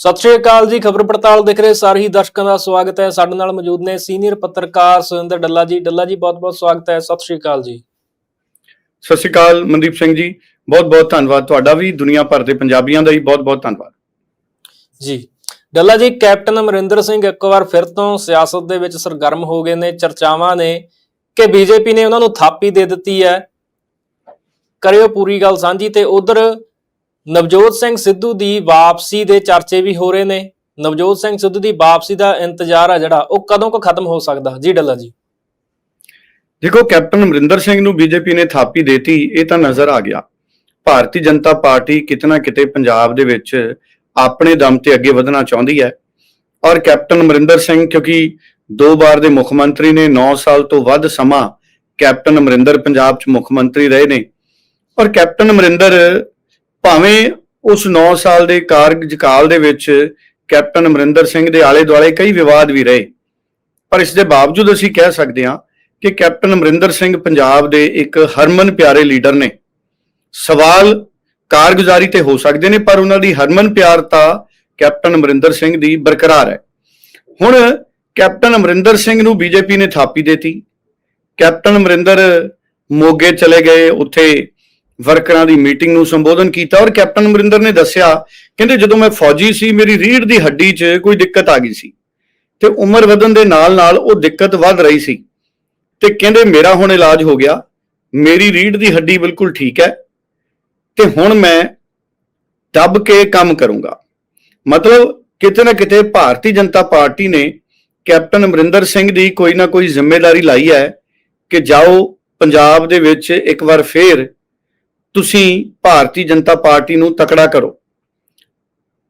ਸਤਿ ਸ਼੍ਰੀ ਅਕਾਲ ਜੀ ਖਬਰ ਪੜਤਾਲ ਦੇਖ ਰਹੇ ਸਾਰੇ ਹੀ ਦਰਸ਼ਕਾਂ ਦਾ ਸਵਾਗਤ ਹੈ। ਸਾਡੇ ਨਾਲ ਮੌਜੂਦ ਨੇ ਸੀਨੀਅਰ ਪੱਤਰਕਾਰ ਸੁਰਿੰਦਰ ਡੱਲਾ ਜੀ। ਡੱਲਾ ਜੀ ਬਹੁਤ-ਬਹੁਤ ਸਵਾਗਤ ਹੈ। ਸਤਿ ਸ਼੍ਰੀ ਅਕਾਲ ਜੀ। ਸਤਿ ਸ਼੍ਰੀ ਅਕਾਲ ਮਨਦੀਪ ਸਿੰਘ ਜੀ। ਬਹੁਤ ਬਹੁਤ ਧੰਨਵਾਦ ਤੁਹਾਡਾ ਵੀ ਦੁਨੀਆ ਭਰ ਦੇ ਪੰਜਾਬੀਆਂ ਦਾ ਹੀ ਬਹੁਤ ਬਹੁਤ ਧੰਨਵਾਦ। ਜੀ। ਡੱਲਾ ਜੀ ਕੈਪਟਨ ਅਮਰਿੰਦਰ ਸਿੰਘ ਇੱਕ ਵਾਰ ਫਿਰ ਤੋਂ ਸਿਆਸਤ ਦੇ ਵਿੱਚ ਸਰਗਰਮ ਹੋ ਗਏ ਨੇ ਚਰਚਾਵਾਂ ਨੇ ਕਿ ਬੀਜੇਪੀ ਨੇ ਉਹਨਾਂ ਨੂੰ ਥਾਪੀ ਦੇ ਦਿੱਤੀ ਹੈ। ਕਰਿਓ ਪੂਰੀ ਗੱਲ ਸਾਂਝੀ ਤੇ ਉਧਰ ਨਵਜੋਤ ਸਿੰਘ ਸਿੱਧੂ ਦੀ ਵਾਪਸੀ ਦੇ ਚਰਚੇ ਵੀ ਹੋ ਰਹੇ ਨੇ। ਨਵਜੋਤ ਸਿੰਘ ਸਿੱਧੂ ਦੀ ਵਾਪਸੀ ਦਾ ਇੰਤਜ਼ਾਰ ਹੈ ਜਿਹੜਾ, ਉਹ ਕਦੋਂ ਕੁ ਖਤਮ ਹੋ ਸਕਦਾ? ਜੀ ਡੱਲਾ ਜੀ। ਦੇਖੋ, ਕੈਪਟਨ ਅਮਰਿੰਦਰ ਸਿੰਘ ਨੂੰ ਬੀਜੇਪੀ ਨੇ ਥਾਪੀ ਦੇਤੀ, ਇਹ ਤਾਂ ਨਜ਼ਰ ਆ ਗਿਆ। ਭਾਰਤੀ ਜਨਤਾ ਪਾਰਟੀ ਕਿਤਨਾ ਕਿਤੇ ਪੰਜਾਬ ਦੇ ਵਿੱਚ ਆਪਣੇ ਦਮ ਤੇ ਅੱਗੇ ਵਧਣਾ ਚਾਹੁੰਦੀ ਹੈ। ਔਰ ਕੈਪਟਨ ਅਮਰਿੰਦਰ ਸਿੰਘ, ਕਿਉਂਕਿ ਦੋ ਵਾਰ ਦੇ ਮੁੱਖ ਮੰਤਰੀ ਨੇ 9 ਸਾਲ ਤੋਂ ਵੱਧ ਸਮਾਂ ਕੈਪਟਨ ਅਮਰਿੰਦਰ ਪੰਜਾਬ 'ਚ ਮੁੱਖ ਮੰਤਰੀ ਰਹੇ ਨੇ। ਔਰ ਕੈਪਟਨ ਅਮਰਿੰਦਰ ਭਾਵੇਂ ਉਸ 9 ਸਾਲ ਦੇ ਕਾਰਜਕਾਲ ਦੇ ਵਿੱਚ ਕੈਪਟਨ ਅਮਰਿੰਦਰ ਸਿੰਘ ਦੇ ਆਲੇ ਦੁਆਲੇ ਕਈ ਵਿਵਾਦ ਵੀ ਰਹੇ। ਪਰ ਇਸ ਦੇ ਬਾਵਜੂਦ ਅਸੀਂ ਕਹਿ ਸਕਦੇ ਹਾਂ ਕਿ ਕੈਪਟਨ ਅਮਰਿੰਦਰ ਸਿੰਘ ਪੰਜਾਬ ਦੇ ਇੱਕ ਹਰਮਨ ਪਿਆਰੇ ਲੀਡਰ ਨੇ। ਸਵਾਲ ਕਾਰਗੁਜ਼ਾਰੀ ਤੇ ਹੋ ਸਕਦੇ ਨੇ, ਪਰ ਉਹਨਾਂ ਦੀ ਹਰਮਨ ਪਿਆਰਤਾ ਕੈਪਟਨ ਅਮਰਿੰਦਰ ਸਿੰਘ ਦੀ ਬਰਕਰਾਰ ਹੈ। ਹੁਣ ਕੈਪਟਨ ਅਮਰਿੰਦਰ ਸਿੰਘ ਨੂੰ ਬੀਜੇਪੀ ਨੇ ਥਾਪੀ ਦਿੱਤੀ। ਕੈਪਟਨ ਅਮਰਿੰਦਰ ਮੋਗੇ ਚਲੇ ਗਏ, ਉੱਥੇ ਵਰਕਰਾਂ ਦੀ ਮੀਟਿੰਗ ਨੂੰ ਸੰਬੋਧਨ ਕੀਤਾ ਔਰ ਕੈਪਟਨ ਅਮਰਿੰਦਰ ਨੇ ਦੱਸਿਆ, ਕਹਿੰਦੇ ਜਦੋਂ ਮੈਂ ਫੌਜੀ ਸੀ, ਮੇਰੀ ਰੀੜ ਦੀ ਹੱਡੀ 'ਚ ਕੋਈ ਦਿੱਕਤ ਆ ਗਈ ਸੀ ਤੇ ਉਮਰ ਵਧਣ ਦੇ ਨਾਲ ਨਾਲ ਉਹ ਦਿੱਕਤ ਵੱਧ ਰਹੀ ਸੀ ਤੇ ਕਹਿੰਦੇ ਮੇਰਾ ਹੁਣ ਇਲਾਜ ਹੋ ਗਿਆ, ਮੇਰੀ ਰੀੜ ਦੀ ਹੱਡੀ ਬਿਲਕੁਲ ਠੀਕ ਹੈ ਤੇ ਹੁਣ ਮੈਂ ਦੱਬ ਕੇ ਕੰਮ ਕਰੂੰਗਾ। ਮਤਲਬ ਕਿਤੇ ਨਾ ਕਿਤੇ ਭਾਰਤੀ ਜਨਤਾ ਪਾਰਟੀ ਨੇ ਕੈਪਟਨ ਅਮਰਿੰਦਰ ਸਿੰਘ ਦੀ ਕੋਈ ਨਾ ਕੋਈ ਜ਼ਿੰਮੇਵਾਰੀ ਲਾਈ ਹੈ ਕਿ ਜਾਓ ਪੰਜਾਬ ਦੇ ਵਿੱਚ ਇੱਕ ਵਾਰ ਫੇਰ ਤੁਸੀਂ ਭਾਰਤੀ ਜਨਤਾ ਪਾਰਟੀ ਨੂੰ ਤਕੜਾ ਕਰੋ।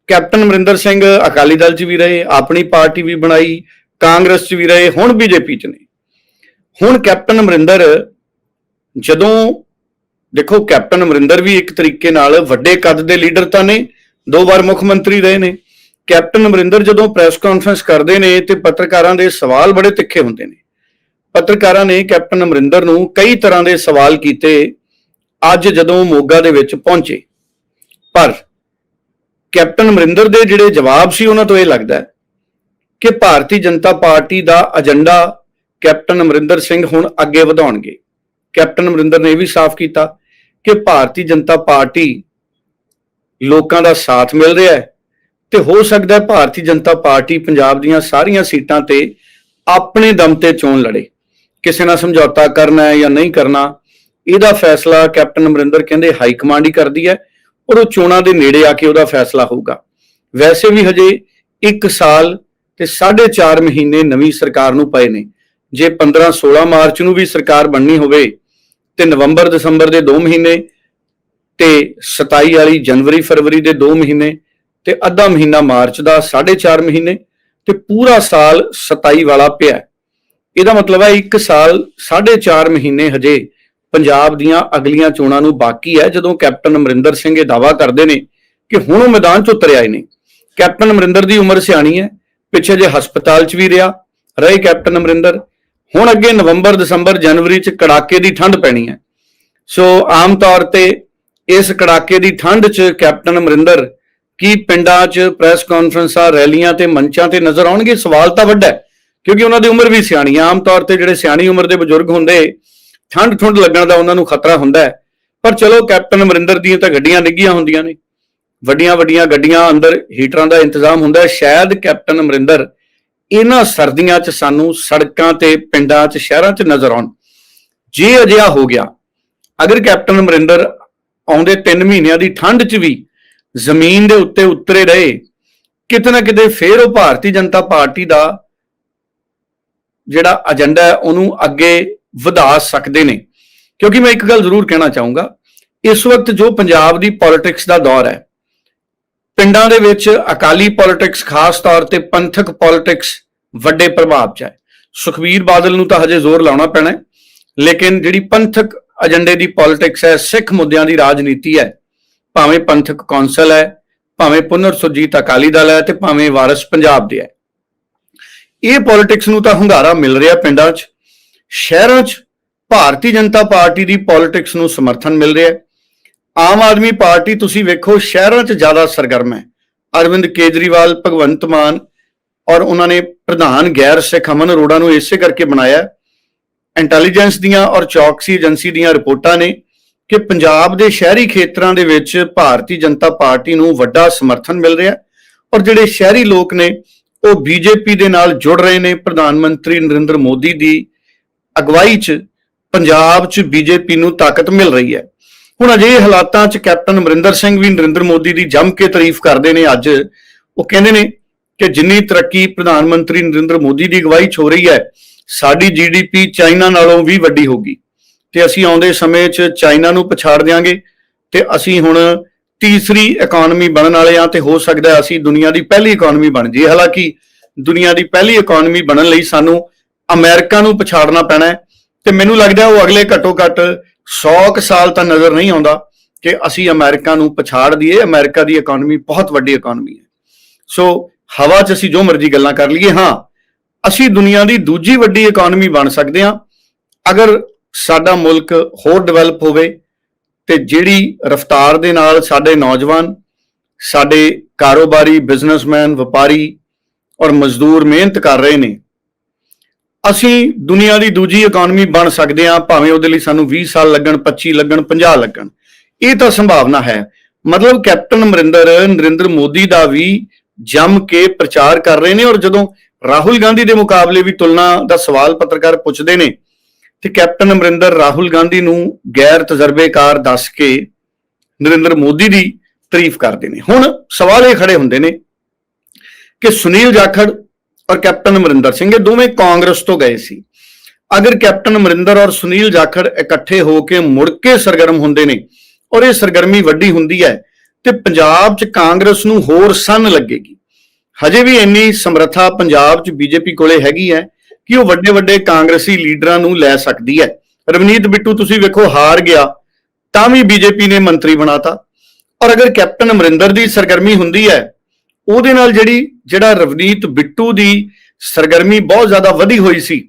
ਕੈਪਟਨ ਅਮਰਿੰਦਰ ਸਿੰਘ ਅਕਾਲੀ ਦਲ 'ਚ ਵੀ ਰਹੇ, ਆਪਣੀ ਪਾਰਟੀ ਵੀ ਬਣਾਈ, ਕਾਂਗਰਸ 'ਚ ਵੀ ਰਹੇ, ਹੁਣ ਬੀਜੇਪੀ 'ਚ ਨੇ। ਹੁਣ ਕੈਪਟਨ ਅਮਰਿੰਦਰ ਜਦੋਂ, ਦੇਖੋ ਕੈਪਟਨ ਅਮਰਿੰਦਰ ਵੀ ਇੱਕ ਤਰੀਕੇ ਨਾਲ ਵੱਡੇ ਕੱਦ ਦੇ ਲੀਡਰ ਤਾਂ ਨੇ, ਦੋ ਵਾਰ ਮੁੱਖ ਮੰਤਰੀ ਰਹੇ ਨੇ। ਕੈਪਟਨ ਅਮਰਿੰਦਰ ਜਦੋਂ ਪ੍ਰੈਸ ਕਾਨਫਰੰਸ ਕਰਦੇ ਨੇ ਤੇ ਪੱਤਰਕਾਰਾਂ ਦੇ ਸਵਾਲ ਬੜੇ ਤਿੱਖੇ ਹੁੰਦੇ ਨੇ। ਪੱਤਰਕਾਰਾਂ ਨੇ ਕੈਪਟਨ ਅਮਰਿੰਦਰ ਨੂੰ ਕਈ ਤਰ੍ਹਾਂ ਦੇ ਸਵਾਲ ਕੀਤੇ। ਅੱਜ ਜਦੋਂ ਮੋਗਾ ਦੇ ਵਿੱਚ ਪਹੁੰਚੇ, ਪਰ ਕੈਪਟਨ ਅਮਰਿੰਦਰ ਦੇ ਜਿਹੜੇ ਜਵਾਬ ਸੀ ਉਹਨਾਂ ਤੋਂ ਇਹ ਲੱਗਦਾ ਕਿ ਭਾਰਤੀ ਜਨਤਾ ਪਾਰਟੀ ਦਾ ਏਜੰਡਾ ਕੈਪਟਨ ਅਮਰਿੰਦਰ ਸਿੰਘ ਹੁਣ ਅੱਗੇ ਵਧਾਉਣਗੇ। ਕੈਪਟਨ ਅਮਰਿੰਦਰ ਨੇ ਇਹ ਵੀ ਸਾਫ਼ ਕੀਤਾ ਕਿ ਭਾਰਤੀ ਜਨਤਾ ਪਾਰਟੀ ਲੋਕਾਂ ਦਾ ਸਾਥ ਮਿਲ ਰਿਹਾ ਹੈ ਤੇ ਹੋ ਸਕਦਾ ਹੈ ਭਾਰਤੀ ਜਨਤਾ ਪਾਰਟੀ ਪੰਜਾਬ ਦੀਆਂ ਸਾਰੀਆਂ ਸੀਟਾਂ ਤੇ ਆਪਣੇ ਦਮ ਤੇ ਚੋਣ ਲੜੇ। ਕਿਸੇ ਨਾਲ ਸਮਝੌਤਾ ਕਰਨਾ ਹੈ ਜਾਂ ਨਹੀਂ ਕਰਨਾ ਇਹਦਾ ਫੈਸਲਾ ਕੈਪਟਨ ਅਮਰਿੰਦਰ ਕਹਿੰਦੇ ਹਾਈ ਕਮਾਂਡ ਹੀ ਕਰਦੀ ਹੈ ਔਰ ਉਹ ਚੋਣਾਂ ਦੇ ਨੇੜੇ ਆ ਕੇ ਉਹਦਾ ਫੈਸਲਾ ਹੋਊਗਾ। ਵੈਸੇ ਵੀ ਹਜੇ 1 ਸਾਲ ਤੇ 4.5 ਮਹੀਨੇ ਨਵੀਂ ਸਰਕਾਰ ਨੂੰ ਪਏ ਨੇ। ਜੇ 15 16 ਮਾਰਚ ਨੂੰ ਵੀ ਸਰਕਾਰ ਬਣਨੀ ਹੋਵੇ ਤੇ ਨਵੰਬਰ ਦਸੰਬਰ ਦੇ 2 ਮਹੀਨੇ ਤੇ 27 ਵਾਲੀ ਜਨਵਰੀ ਫਰਵਰੀ ਦੇ 2 ਮਹੀਨੇ ਤੇ ਅੱਧਾ ਮਹੀਨਾ ਮਾਰਚ ਦਾ 4.5 ਮਹੀਨੇ ਤੇ ਪੂਰਾ ਸਾਲ 27 ਵਾਲਾ ਪਿਆ। ਇਹਦਾ ਮਤਲਬ ਹੈ 1 ਸਾਲ 4.5 ਮਹੀਨੇ ਹਜੇ ਪੰਜਾਬ ਦੀਆਂ ਅਗਲੀਆਂ ਚੋਣਾਂ ਨੂੰ ਬਾਕੀ ਹੈ, ਜਦੋਂ ਕੈਪਟਨ ਅਮਰਿੰਦਰ ਸਿੰਘ ਇਹ ਦਾਵਾ ਕਰਦੇ ਨੇ ਕਿ ਹੁਣ ਉਹ ਮੈਦਾਨ 'ਚ ਉਤਰ ਆਏ ਨੇ। ਕੈਪਟਨ ਅਮਰਿੰਦਰ ਦੀ ਉਮਰ ਸਿਆਣੀ ਹੈ, ਪਿੱਛੇ ਜੇ ਹਸਪਤਾਲ 'ਚ ਵੀ ਰਿਹਾ, ਰਹੇ ਕੈਪਟਨ ਅਮਰਿੰਦਰ, ਹੁਣ ਅੱਗੇ ਨਵੰਬਰ, ਦਸੰਬਰ, ਜਨਵਰੀ 'ਚ ਕੜਾਕੇ ਦੀ ਠੰਡ ਪੈਣੀ ਹੈ। ਸੋ ਆਮ ਤੌਰ ਤੇ ਇਸ ਕੜਾਕੇ ਦੀ ਠੰਡ 'ਚ ਕੈਪਟਨ ਅਮਰਿੰਦਰ ਕੀ ਪਿੰਡਾਂ 'ਚ ਪ੍ਰੈਸ ਕਾਨਫਰੰਸਾਂ, ਰੈਲੀਆਂ ਤੇ ਮੰਚਾਂ ਤੇ ਨਜ਼ਰ ਆਉਣਗੇ? ਸਵਾਲ ਤਾਂ ਵੱਡਾ ਹੈ, ਕਿਉਂਕਿ ਉਹਨਾਂ ਦੀ ਉਮਰ ਵੀ ਸਿਆਣੀ ਹੈ। ਆਮ ਤੌਰ ਤੇ ਜਿਹੜੇ ਸਿਆਣੀ ਉਮਰ ਦੇ ਬਜ਼ੁਰਗ ਹੁੰਦੇ ਠੰਡ ਠੁੰਡ ਲੱਗਣ ਦਾ ਉਹਨਾਂ ਨੂੰ ਖਤਰਾ ਹੁੰਦਾ ਹੈ। ਪਰ ਚਲੋ ਕੈਪਟਨ ਅਮਰਿੰਦਰ ਦੀਆਂ ਤਾਂ ਗੱਡੀਆਂ ਡਿੱਗੀਆਂ ਹੁੰਦੀਆਂ ਨੇ। ਵੱਡੀਆਂ ਵੱਡੀਆਂ ਗੱਡੀਆਂ ਅੰਦਰ ਹੀਟਰਾਂ ਦਾ ਇੰਤਜ਼ਾਮ ਹੁੰਦਾ ਹੈ। ਸ਼ਾਇਦ ਕੈਪਟਨ ਅਮਰਿੰਦਰ ਇਹਨਾਂ ਸਰਦੀਆਂ 'ਚ ਸਾਨੂੰ ਸੜਕਾਂ ਤੇ, ਪਿੰਡਾਂ 'ਚ, ਸ਼ਹਿਰਾਂ 'ਚ ਨਜ਼ਰ ਆਉਣ। ਜੇ ਅਜਿਹਾ ਹੋ ਗਿਆ, ਅਗਰ ਕੈਪਟਨ ਅਮਰਿੰਦਰ ਆਉਂਦੇ 3 ਮਹੀਨਿਆਂ ਦੀ ਠੰਡ 'ਚ ਵੀ ਜ਼ਮੀਨ ਦੇ ਉੱਤੇ ਉਤਰੇ ਰਹੇ, ਕਿਤੇ ਨਾ ਕਿਤੇ ਫੇਰ ਉਹ ਭਾਰਤੀ ਜਨਤਾ ਪਾਰਟੀ ਦਾ ਜਿਹੜਾ ਏਜੰਡਾ ਹੈ, ਉਹਨੂੰ ਅੱਗੇ ਵਧਾ ਸਕਦੇ ਨੇ। ਕਿਉਂਕਿ ਮੈਂ ਇੱਕ ਗੱਲ ਜ਼ਰੂਰ ਕਹਿਣਾ ਚਾਹੂੰਗਾ, ਇਸ ਵਕਤ ਜੋ ਪੰਜਾਬ ਦੀ ਪੋਲਿਟਿਕਸ ਦਾ ਦੌਰ ਹੈ, ਪਿੰਡਾਂ ਦੇ ਵਿੱਚ ਅਕਾਲੀ ਪੋਲਿਟਿਕਸ ਖਾਸ ਤੌਰ ਤੇ ਪੰਥਕ ਪੋਲਿਟਿਕਸ ਵੱਡੇ ਪ੍ਰਭਾਵ 'ਚ ਹੈ। ਸੁਖਬੀਰ ਬਾਦਲ ਨੂੰ ਤਾਂ ਹਜੇ ਜ਼ੋਰ ਲਾਉਣਾ ਪੈਣਾ ਹੈ, ਲੇਕਿਨ ਜਿਹੜੀ ਪੰਥਕ ਏਜੰਡੇ ਦੀ ਪੋਲਿਟਿਕਸ ਹੈ, ਸਿੱਖ ਮੁੱਦਿਆਂ ਦੀ ਰਾਜਨੀਤੀ ਹੈ, ਭਾਵੇਂ ਪੰਥਕ ਕੌਂਸਲ ਹੈ, ਭਾਵੇਂ ਪੁਨਰ ਸੁਰਜੀਤ ਅਕਾਲੀ ਦਲ ਹੈ ਤੇ ਭਾਵੇਂ ਵਾਰਿਸ ਪੰਜਾਬ ਦੇ ਹੈ। ਇਹ ਪੋਲਿਟਿਕਸ ਨੂੰ ਤਾਂ ਹੁੰਗਾਰਾ ਮਿਲ ਰਿਹਾ ਪਿੰਡਾਂ 'ਚ ਸ਼ਹਿਰਾਂ 'ਚ ਭਾਰਤੀ ਜਨਤਾ ਪਾਰਟੀ ਦੀ ਪੋਲਿਟਿਕਸ ਨੂੰ ਸਮਰਥਨ ਮਿਲ ਰਿਹਾ ਹੈ। ਆਮ ਆਦਮੀ ਪਾਰਟੀ, ਤੁਸੀਂ ਵੇਖੋ, ਸ਼ਹਿਰਾਂ 'ਚ ਜ਼ਿਆਦਾ ਸਰਗਰਮ ਹੈ। ਅਰਵਿੰਦ ਕੇਜਰੀਵਾਲ, ਭਗਵੰਤ ਮਾਨ ਔਰ ਉਹਨਾਂ ਨੇ ਪ੍ਰਧਾਨ ਗੈਰ ਸਿੱਖ ਅਮਨ ਅਰੋੜਾ ਨੂੰ ਇਸੇ ਕਰਕੇ ਬਣਾਇਆ। ਇੰਟੈਲੀਜੈਂਸ ਦੀਆਂ ਔਰ ਚੌਕਸੀ ਏਜੰਸੀ ਦੀਆਂ ਰਿਪੋਰਟਾਂ ਨੇ ਕਿ ਪੰਜਾਬ ਦੇ ਸ਼ਹਿਰੀ ਖੇਤਰਾਂ ਦੇ ਵਿੱਚ ਭਾਰਤੀ ਜਨਤਾ ਪਾਰਟੀ ਨੂੰ ਵੱਡਾ ਸਮਰਥਨ ਮਿਲ ਰਿਹਾ ਔਰ ਜਿਹੜੇ ਸ਼ਹਿਰੀ ਲੋਕ ਨੇ, ਉਹ ਬੀਜੇਪੀ ਦੇ ਨਾਲ ਜੁੜ ਰਹੇ ਨੇ। ਪ੍ਰਧਾਨ ਮੰਤਰੀ ਨਰਿੰਦਰ ਮੋਦੀ ਦੀ ਅਗਵਾਈ 'ਚ ਪੰਜਾਬ 'ਚ ਬੀਜੇਪੀ ਨੂੰ ਤਾਕਤ ਮਿਲ ਰਹੀ ਹੈ। ਹੁਣ ਅਜੇ ਹਾਲਾਤਾਂ 'ਚ ਕੈਪਟਨ ਅਮਰਿੰਦਰ ਸਿੰਘ ਵੀ ਨਰਿੰਦਰ ਮੋਦੀ ਦੀ ਜੰਮ ਕੇ ਤਾਰੀਫ ਕਰਦੇ ਨੇ ਅੱਜ। ਉਹ ਕਹਿੰਦੇ ਨੇ ਕਿ ਜਿੰਨੀ ਤਰੱਕੀ ਪ੍ਰਧਾਨ ਮੰਤਰੀ ਨਰਿੰਦਰ ਮੋਦੀ ਦੀ ਅਗਵਾਈ 'ਚ ਹੋ ਰਹੀ ਹੈ, ਸਾਡੀ ਜੀਡੀਪੀ ਚਾਈਨਾ ਨਾਲੋਂ ਵੀ ਵੱਡੀ ਹੋਗੀ ਤੇ ਅਸੀਂ ਆਉਂਦੇ ਸਮੇਂ 'ਚ ਚਾਈਨਾ ਨੂੰ ਪਛਾੜ ਦਿਆਂਗੇ ਤੇ ਅਸੀਂ ਹੁਣ ਤੀਸਰੀ ਇਕਨੋਮੀ ਬਣਨ ਵਾਲੇ ਆ ਤੇ ਹੋ ਸਕਦਾ ਅਸੀਂ ਦੁਨੀਆ ਦੀ ਪਹਿਲੀ ਇਕਨੋਮੀ ਬਣ ਜਾਈਏ। ਹਾਲਾਂਕਿ ਦੁਨੀਆ ਦੀ ਪਹਿਲੀ ਇਕਨੋਮੀ ਬਣਨ ਲਈ ਸਾਨੂੰ ਅਮਰੀਕਾ ਨੂੰ ਪਛਾੜਨਾ ਪੈਣਾ ਹੈ ਤੇ ਮੈਨੂੰ ਲੱਗਦਾ ਉਹ ਅਗਲੇ ਘੱਟੋ ਘੱਟ 100 ਕੁ ਸਾਲ ਤਾਂ ਨਜ਼ਰ ਨਹੀਂ ਆਉਂਦਾ ਕਿ ਅਸੀਂ ਅਮਰੀਕਾ ਨੂੰ ਪਛਾੜ ਦਈਏ, ਅਮਰੀਕਾ ਦੀ ਇਕਨੋਮੀ ਬਹੁਤ ਵੱਡੀ ਇਕਨੋਮੀ ਹੈ। ਸੋ ਹਵਾ 'ਚ ਅਸੀਂ ਜੋ ਮਰਜ਼ੀ ਗੱਲਾਂ ਕਰ ਲਈਏ, ਹਾਂ, ਅਸੀਂ ਦੁਨੀਆ ਦੀ ਦੂਜੀ ਵੱਡੀ ਇਕਨੋਮੀ ਬਣ ਸਕਦੇ ਹਾਂ। ਅਗਰ ਸਾਡਾ ਮੁਲਕ ਹੋਰ ਡਿਵੈਲਪ ਹੋਵੇ ਤੇ ਜਿਹੜੀ ਰਫ਼ਤਾਰ ਦੇ ਨਾਲ ਸਾਡੇ ਨੌਜਵਾਨ, ਸਾਡੇ ਕਾਰੋਬਾਰੀ ਬਿਜ਼ਨਸਮੈਨ ਵਪਾਰੀ ਔਰ ਮਜ਼ਦੂਰ ਮਿਹਨਤ ਕਰ ਰਹੇ ਨੇ ਅਸੀਂ ਦੁਨੀਆ ਦੀ ਦੂਜੀ ਇਕਨੋਮੀ ਬਣ ਸਕਦੇ ਹਾਂ, ਭਾਵੇਂ ਉਹਦੇ ਲਈ ਸਾਨੂੰ 20 ਸਾਲ ਲੱਗਣ 25 ਲੱਗਣ 50 ਲੱਗਣ। ਇਹ ਤਾਂ ਸੰਭਾਵਨਾ ਹੈ। ਮਤਲਬ ਕੈਪਟਨ ਅਮਰਿੰਦਰ, ਨਰਿੰਦਰ ਮੋਦੀ ਦਾ ਵੀ ਜੰਮ ਕੇ ਪ੍ਰਚਾਰ ਕਰ ਰਹੇ ਨੇ ਔਰ ਜਦੋਂ ਰਾਹੁਲ ਗਾਂਧੀ ਦੇ ਮੁਕਾਬਲੇ ਵੀ ਤੁਲਨਾ ਦਾ ਸਵਾਲ ਪੱਤਰਕਾਰ ਪੁੱਛਦੇ ਨੇ, ਤੇ ਕੈਪਟਨ ਅਮਰਿੰਦਰ ਰਾਹੁਲ ਗਾਂਧੀ ਨੂੰ ਗੈਰ ਤਜਰਬੇਕਾਰ ਦੱਸ ਕੇ ਨਰਿੰਦਰ ਮੋਦੀ ਦੀ ਤਾਰੀਫ ਕਰਦੇ ਨੇ। ਹੁਣ ਸਵਾਲ ਇਹ ਖੜੇ ਹੁੰਦੇ ਨੇ ਕਿ ਸੁਨੀਲ ਜਾਖੜ ਔਰ ਕੈਪਟਨ ਅਮਰਿੰਦਰ ਸਿੰਘ, ਇਹ ਦੋਵੇਂ ਕਾਂਗਰਸ ਤੋਂ ਗਏ ਸੀ। ਅਗਰ ਕੈਪਟਨ ਅਮਰਿੰਦਰ ਔਰ ਸੁਨੀਲ ਜਾਖੜ ਇਕੱਠੇ ਹੋ ਕੇ ਮੁੜ ਕੇ ਸਰਗਰਮ ਹੁੰਦੇ ਨੇ ਔਰ ਇਹ ਸਰਗਰਮੀ ਵੱਡੀ ਹੁੰਦੀ ਹੈ, ਤੇ ਪੰਜਾਬ 'ਚ ਕਾਂਗਰਸ ਨੂੰ ਹੋਰ ਸੰਨ ਲੱਗੇਗੀ। ਹਜੇ ਵੀ ਇੰਨੀ ਸਮਰੱਥਾ ਪੰਜਾਬ 'ਚ ਬੀਜੇਪੀ ਕੋਲੇ ਹੈਗੀ ਹੈ ਕਿ ਉਹ ਵੱਡੇ ਵੱਡੇ ਕਾਂਗਰਸੀ ਲੀਡਰਾਂ ਨੂੰ ਲੈ ਸਕਦੀ ਹੈ। ਰਵਨੀਤ ਬਿੱਟੂ, ਤੁਸੀਂ ਵੇਖੋ, ਹਾਰ ਗਿਆ, ਤਾਂ ਵੀ ਬੀਜੇਪੀ ਨੇ ਮੰਤਰੀ ਬਣਾਤਾ। ਔਰ ਅਗਰ ਕੈਪਟਨ ਅਮਰਿੰਦਰ ਦੀ ਸਰਗਰਮੀ ਹੁੰਦੀ ਹੈ ਉਹਦੇ ਨਾਲ ਜਿਹੜੀ, ਜਿਹੜਾ ਰਵਨੀਤ ਬਿੱਟੂ ਦੀ ਸਰਗਰਮੀ ਬਹੁਤ ਜ਼ਿਆਦਾ ਵਧੀ ਹੋਈ ਸੀ,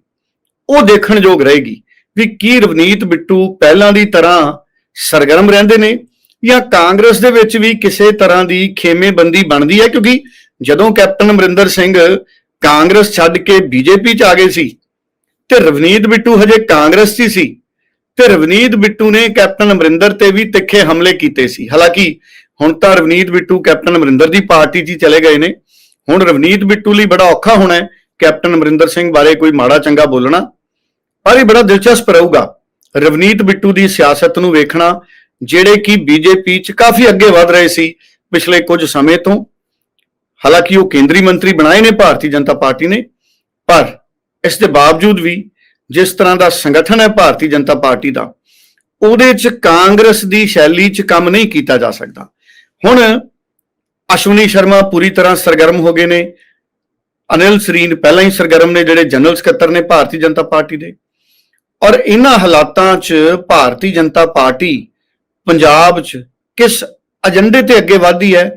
ਉਹ ਦੇਖਣ ਯੋਗ ਰਹੇਗੀ ਵੀ ਕੀ ਰਵਨੀਤ ਬਿੱਟੂ ਪਹਿਲਾਂ ਦੀ ਤਰ੍ਹਾਂ ਸਰਗਰਮ ਰਹਿੰਦੇ ਨੇ ਜਾਂ ਕਾਂਗਰਸ ਦੇ ਵਿੱਚ ਵੀ ਕਿਸੇ ਤਰ੍ਹਾਂ ਦੀ ਖੇਮੇਬੰਦੀ ਬਣਦੀ ਹੈ? ਕਿਉਂਕਿ ਜਦੋਂ ਕੈਪਟਨ ਅਮਰਿੰਦਰ ਸਿੰਘ ਕਾਂਗਰਸ ਛੱਡ ਕੇ ਬੀਜੇਪੀ ਚ ਆ ਗਏ ਸੀ ਤੇ ਰਵਨੀਤ ਬਿੱਟੂ ਹਜੇ ਕਾਂਗਰਸ 'ਚ ਹੀ ਸੀ ਤੇ ਰਵਨੀਤ ਬਿੱਟੂ ਨੇ ਕੈਪਟਨ ਅਮਰਿੰਦਰ ਤੇ ਵੀ ਤਿੱਖੇ ਹਮਲੇ ਕੀਤੇ ਸੀ। ਹਾਲਾਂਕਿ ਹੁਣ ਤਾਂ ਰਵਨੀਤ ਬਿੱਟੂ, ਕੈਪਟਨ ਅਮਰਿੰਦਰ ਦੀ ਪਾਰਟੀ 'ਚ ਹੀ ਚਲੇ ਗਏ ਨੇ। ਹੁਣ ਰਵਨੀਤ ਬਿੱਟੂ ਲਈ ਬੜਾ ਔਖਾ ਹੋਣਾ ਹੈ ਕੈਪਟਨ ਅਮਰਿੰਦਰ ਸਿੰਘ ਬਾਰੇ ਕੋਈ ਮਾੜਾ ਚੰਗਾ ਬੋਲਣਾ। ਪਰ ਇਹ ਬੜਾ ਦਿਲਚਸਪ ਰਹੂਗਾ ਰਵਨੀਤ ਬਿੱਟੂ ਦੀ ਸਿਆਸਤ ਨੂੰ ਵੇਖਣਾ, ਜਿਹੜੇ ਕਿ ਬੀਜੇਪੀ 'ਚ ਕਾਫੀ ਅੱਗੇ ਵਧ ਰਹੇ ਸੀ ਪਿਛਲੇ ਕੁਝ ਸਮੇਂ ਤੋਂ। ਹਾਲਾਂਕਿ ਉਹ ਕੇਂਦਰੀ ਮੰਤਰੀ ਬਣਾਏ ਨੇ, ਭਾਰਤੀ ਜਨਤਾ ਪਾਰਟੀ ਨੇ। ਪਰ ਇਸ ਦੇ ਬਾਵਜੂਦ ਵੀ ਜਿਸ ਤਰ੍ਹਾਂ ਦਾ ਸੰਗਠਨ ਹੈ ਭਾਰਤੀ ਜਨਤਾ ਪਾਰਟੀ ਦਾ, ਉਹਦੇ 'ਚ ਕਾਂਗਰਸ ਦੀ ਸ਼ੈਲੀ 'ਚ ਕੰਮ ਨਹੀਂ ਕੀਤਾ ਜਾ ਸਕਦਾ। ਹੁਣ ਅਸ਼ਵਨੀ ਸ਼ਰਮਾ ਪੂਰੀ ਤਰ੍ਹਾਂ ਸਰਗਰਮ ਹੋ ਗਏ ਨੇ। ਅਨਿਲ ਸਰੀਨ ਪਹਿਲਾਂ ਹੀ ਸਰਗਰਮ ਨੇ, ਜਿਹੜੇ ਜਨਰਲ ਸਕੱਤਰ ਨੇ ਭਾਰਤੀ ਜਨਤਾ ਪਾਰਟੀ ਦੇ। ਔਰ ਇਹਨਾਂ ਹਾਲਾਤਾਂ 'ਚ ਭਾਰਤੀ ਜਨਤਾ ਪਾਰਟੀ ਪੰਜਾਬ 'ਚ ਕਿਸ ਏਜੰਡੇ ਤੇ ਅੱਗੇ ਵਧਦੀ ਹੈ,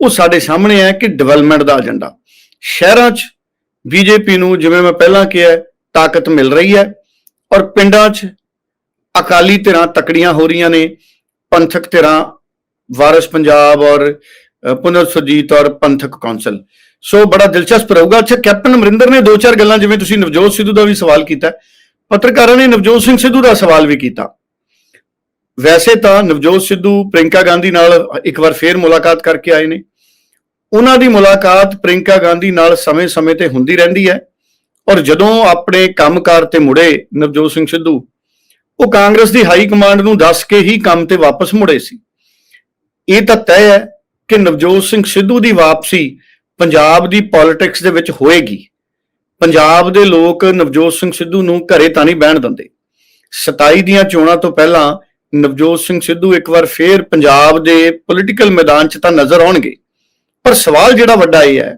ਉਹ ਸਾਡੇ ਸਾਹਮਣੇ ਹੈ ਕਿ ਡਿਵੈਲਪਮੈਂਟ ਦਾ ਏਜੰਡਾ। ਸ਼ਹਿਰਾਂ 'ਚ ਬੀਜੇਪੀ ਨੂੰ, ਜਿਵੇਂ ਮੈਂ ਪਹਿਲਾਂ ਕਿਹਾ, ਤਾਕਤ ਮਿਲ ਰਹੀ ਹੈ ਔਰ ਪਿੰਡਾਂ 'ਚ ਅਕਾਲੀ ਧਿਰਾਂ ਤਕੜੀਆਂ ਹੋ ਰਹੀਆਂ ਨੇ, ਪੰਥਕ ਧਿਰਾਂ ਵਾਰਿਸ ਪੰਜਾਬ ਔਰ ਪੁਨਰਸੁਰਜੀਤ ਔਰ ਪੰਥਕ ਕੌਂਸਲ। ਸੋ ਬੜਾ ਦਿਲਚਸਪ ਰਹੂਗਾ। ਅੱਛਾ, ਕੈਪਟਨ ਅਮਰਿੰਦਰ ਨੇ ਦੋ ਚਾਰ ਗੱਲਾਂ, ਜਿਵੇਂ ਤੁਸੀਂ ਨਵਜੋਤ ਸਿੱਧੂ ਦਾ ਵੀ ਸਵਾਲ ਕੀਤਾ, ਪੱਤਰਕਾਰਾਂ ਨੇ ਨਵਜੋਤ ਸਿੰਘ ਸਿੱਧੂ ਦਾ ਸਵਾਲ ਵੀ ਕੀਤਾ। ਵੈਸੇ ਤਾਂ ਨਵਜੋਤ ਸਿੱਧੂ ਪ੍ਰਿੰਕਾ ਗਾਂਧੀ ਨਾਲ ਇੱਕ ਵਾਰ ਫੇਰ ਮੁਲਾਕਾਤ ਕਰਕੇ ਆਏ ਨੇ। ਉਹਨਾਂ ਦੀ ਮੁਲਾਕਾਤ ਪ੍ਰਿੰਕਾ ਗਾਂਧੀ ਨਾਲ ਸਮੇਂ-ਸਮੇਂ ਤੇ ਹੁੰਦੀ ਰਹਿੰਦੀ ਹੈ। ਔਰ ਜਦੋਂ ਆਪਣੇ ਕੰਮਕਾਰ ਤੇ ਮੁੜੇ ਨਵਜੋਤ ਸਿੰਘ ਸਿੱਧੂ, ਉਹ ਕਾਂਗਰਸ ਦੀ ਹਾਈ ਕਮਾਂਡ ਨੂੰ ਦੱਸ ਕੇ ਹੀ ਕੰਮ ਤੇ ਵਾਪਸ ਮੁੜੇ ਸੀ। ਇਹ ਤਾਂ ਤੈਅ ਹੈ ਕਿ ਨਵਜੋਤ ਸਿੰਘ ਸਿੱਧੂ ਦੀ ਵਾਪਸੀ ਪੰਜਾਬ ਦੀ ਪੋਲਿਟਿਕਸ ਦੇ ਵਿੱਚ ਹੋਏਗੀ। ਪੰਜਾਬ ਦੇ ਲੋਕ ਨਵਜੋਤ ਸਿੰਘ ਸਿੱਧੂ ਨੂੰ ਘਰੇ ਤਾਂ ਨਹੀਂ ਬਹਿਣ ਦਿੰਦੇ। 27 ਦੀਆਂ ਚੋਣਾਂ ਤੋਂ ਪਹਿਲਾਂ ਨਵਜੋਤ ਸਿੰਘ ਸਿੱਧੂ ਇੱਕ ਵਾਰ ਫੇਰ ਪੰਜਾਬ ਦੇ ਪੋਲਿਟੀਕਲ ਮੈਦਾਨ 'ਚ ਤਾਂ ਨਜ਼ਰ ਆਉਣਗੇ। ਪਰ ਸਵਾਲ ਜਿਹੜਾ ਵੱਡਾ ਇਹ ਹੈ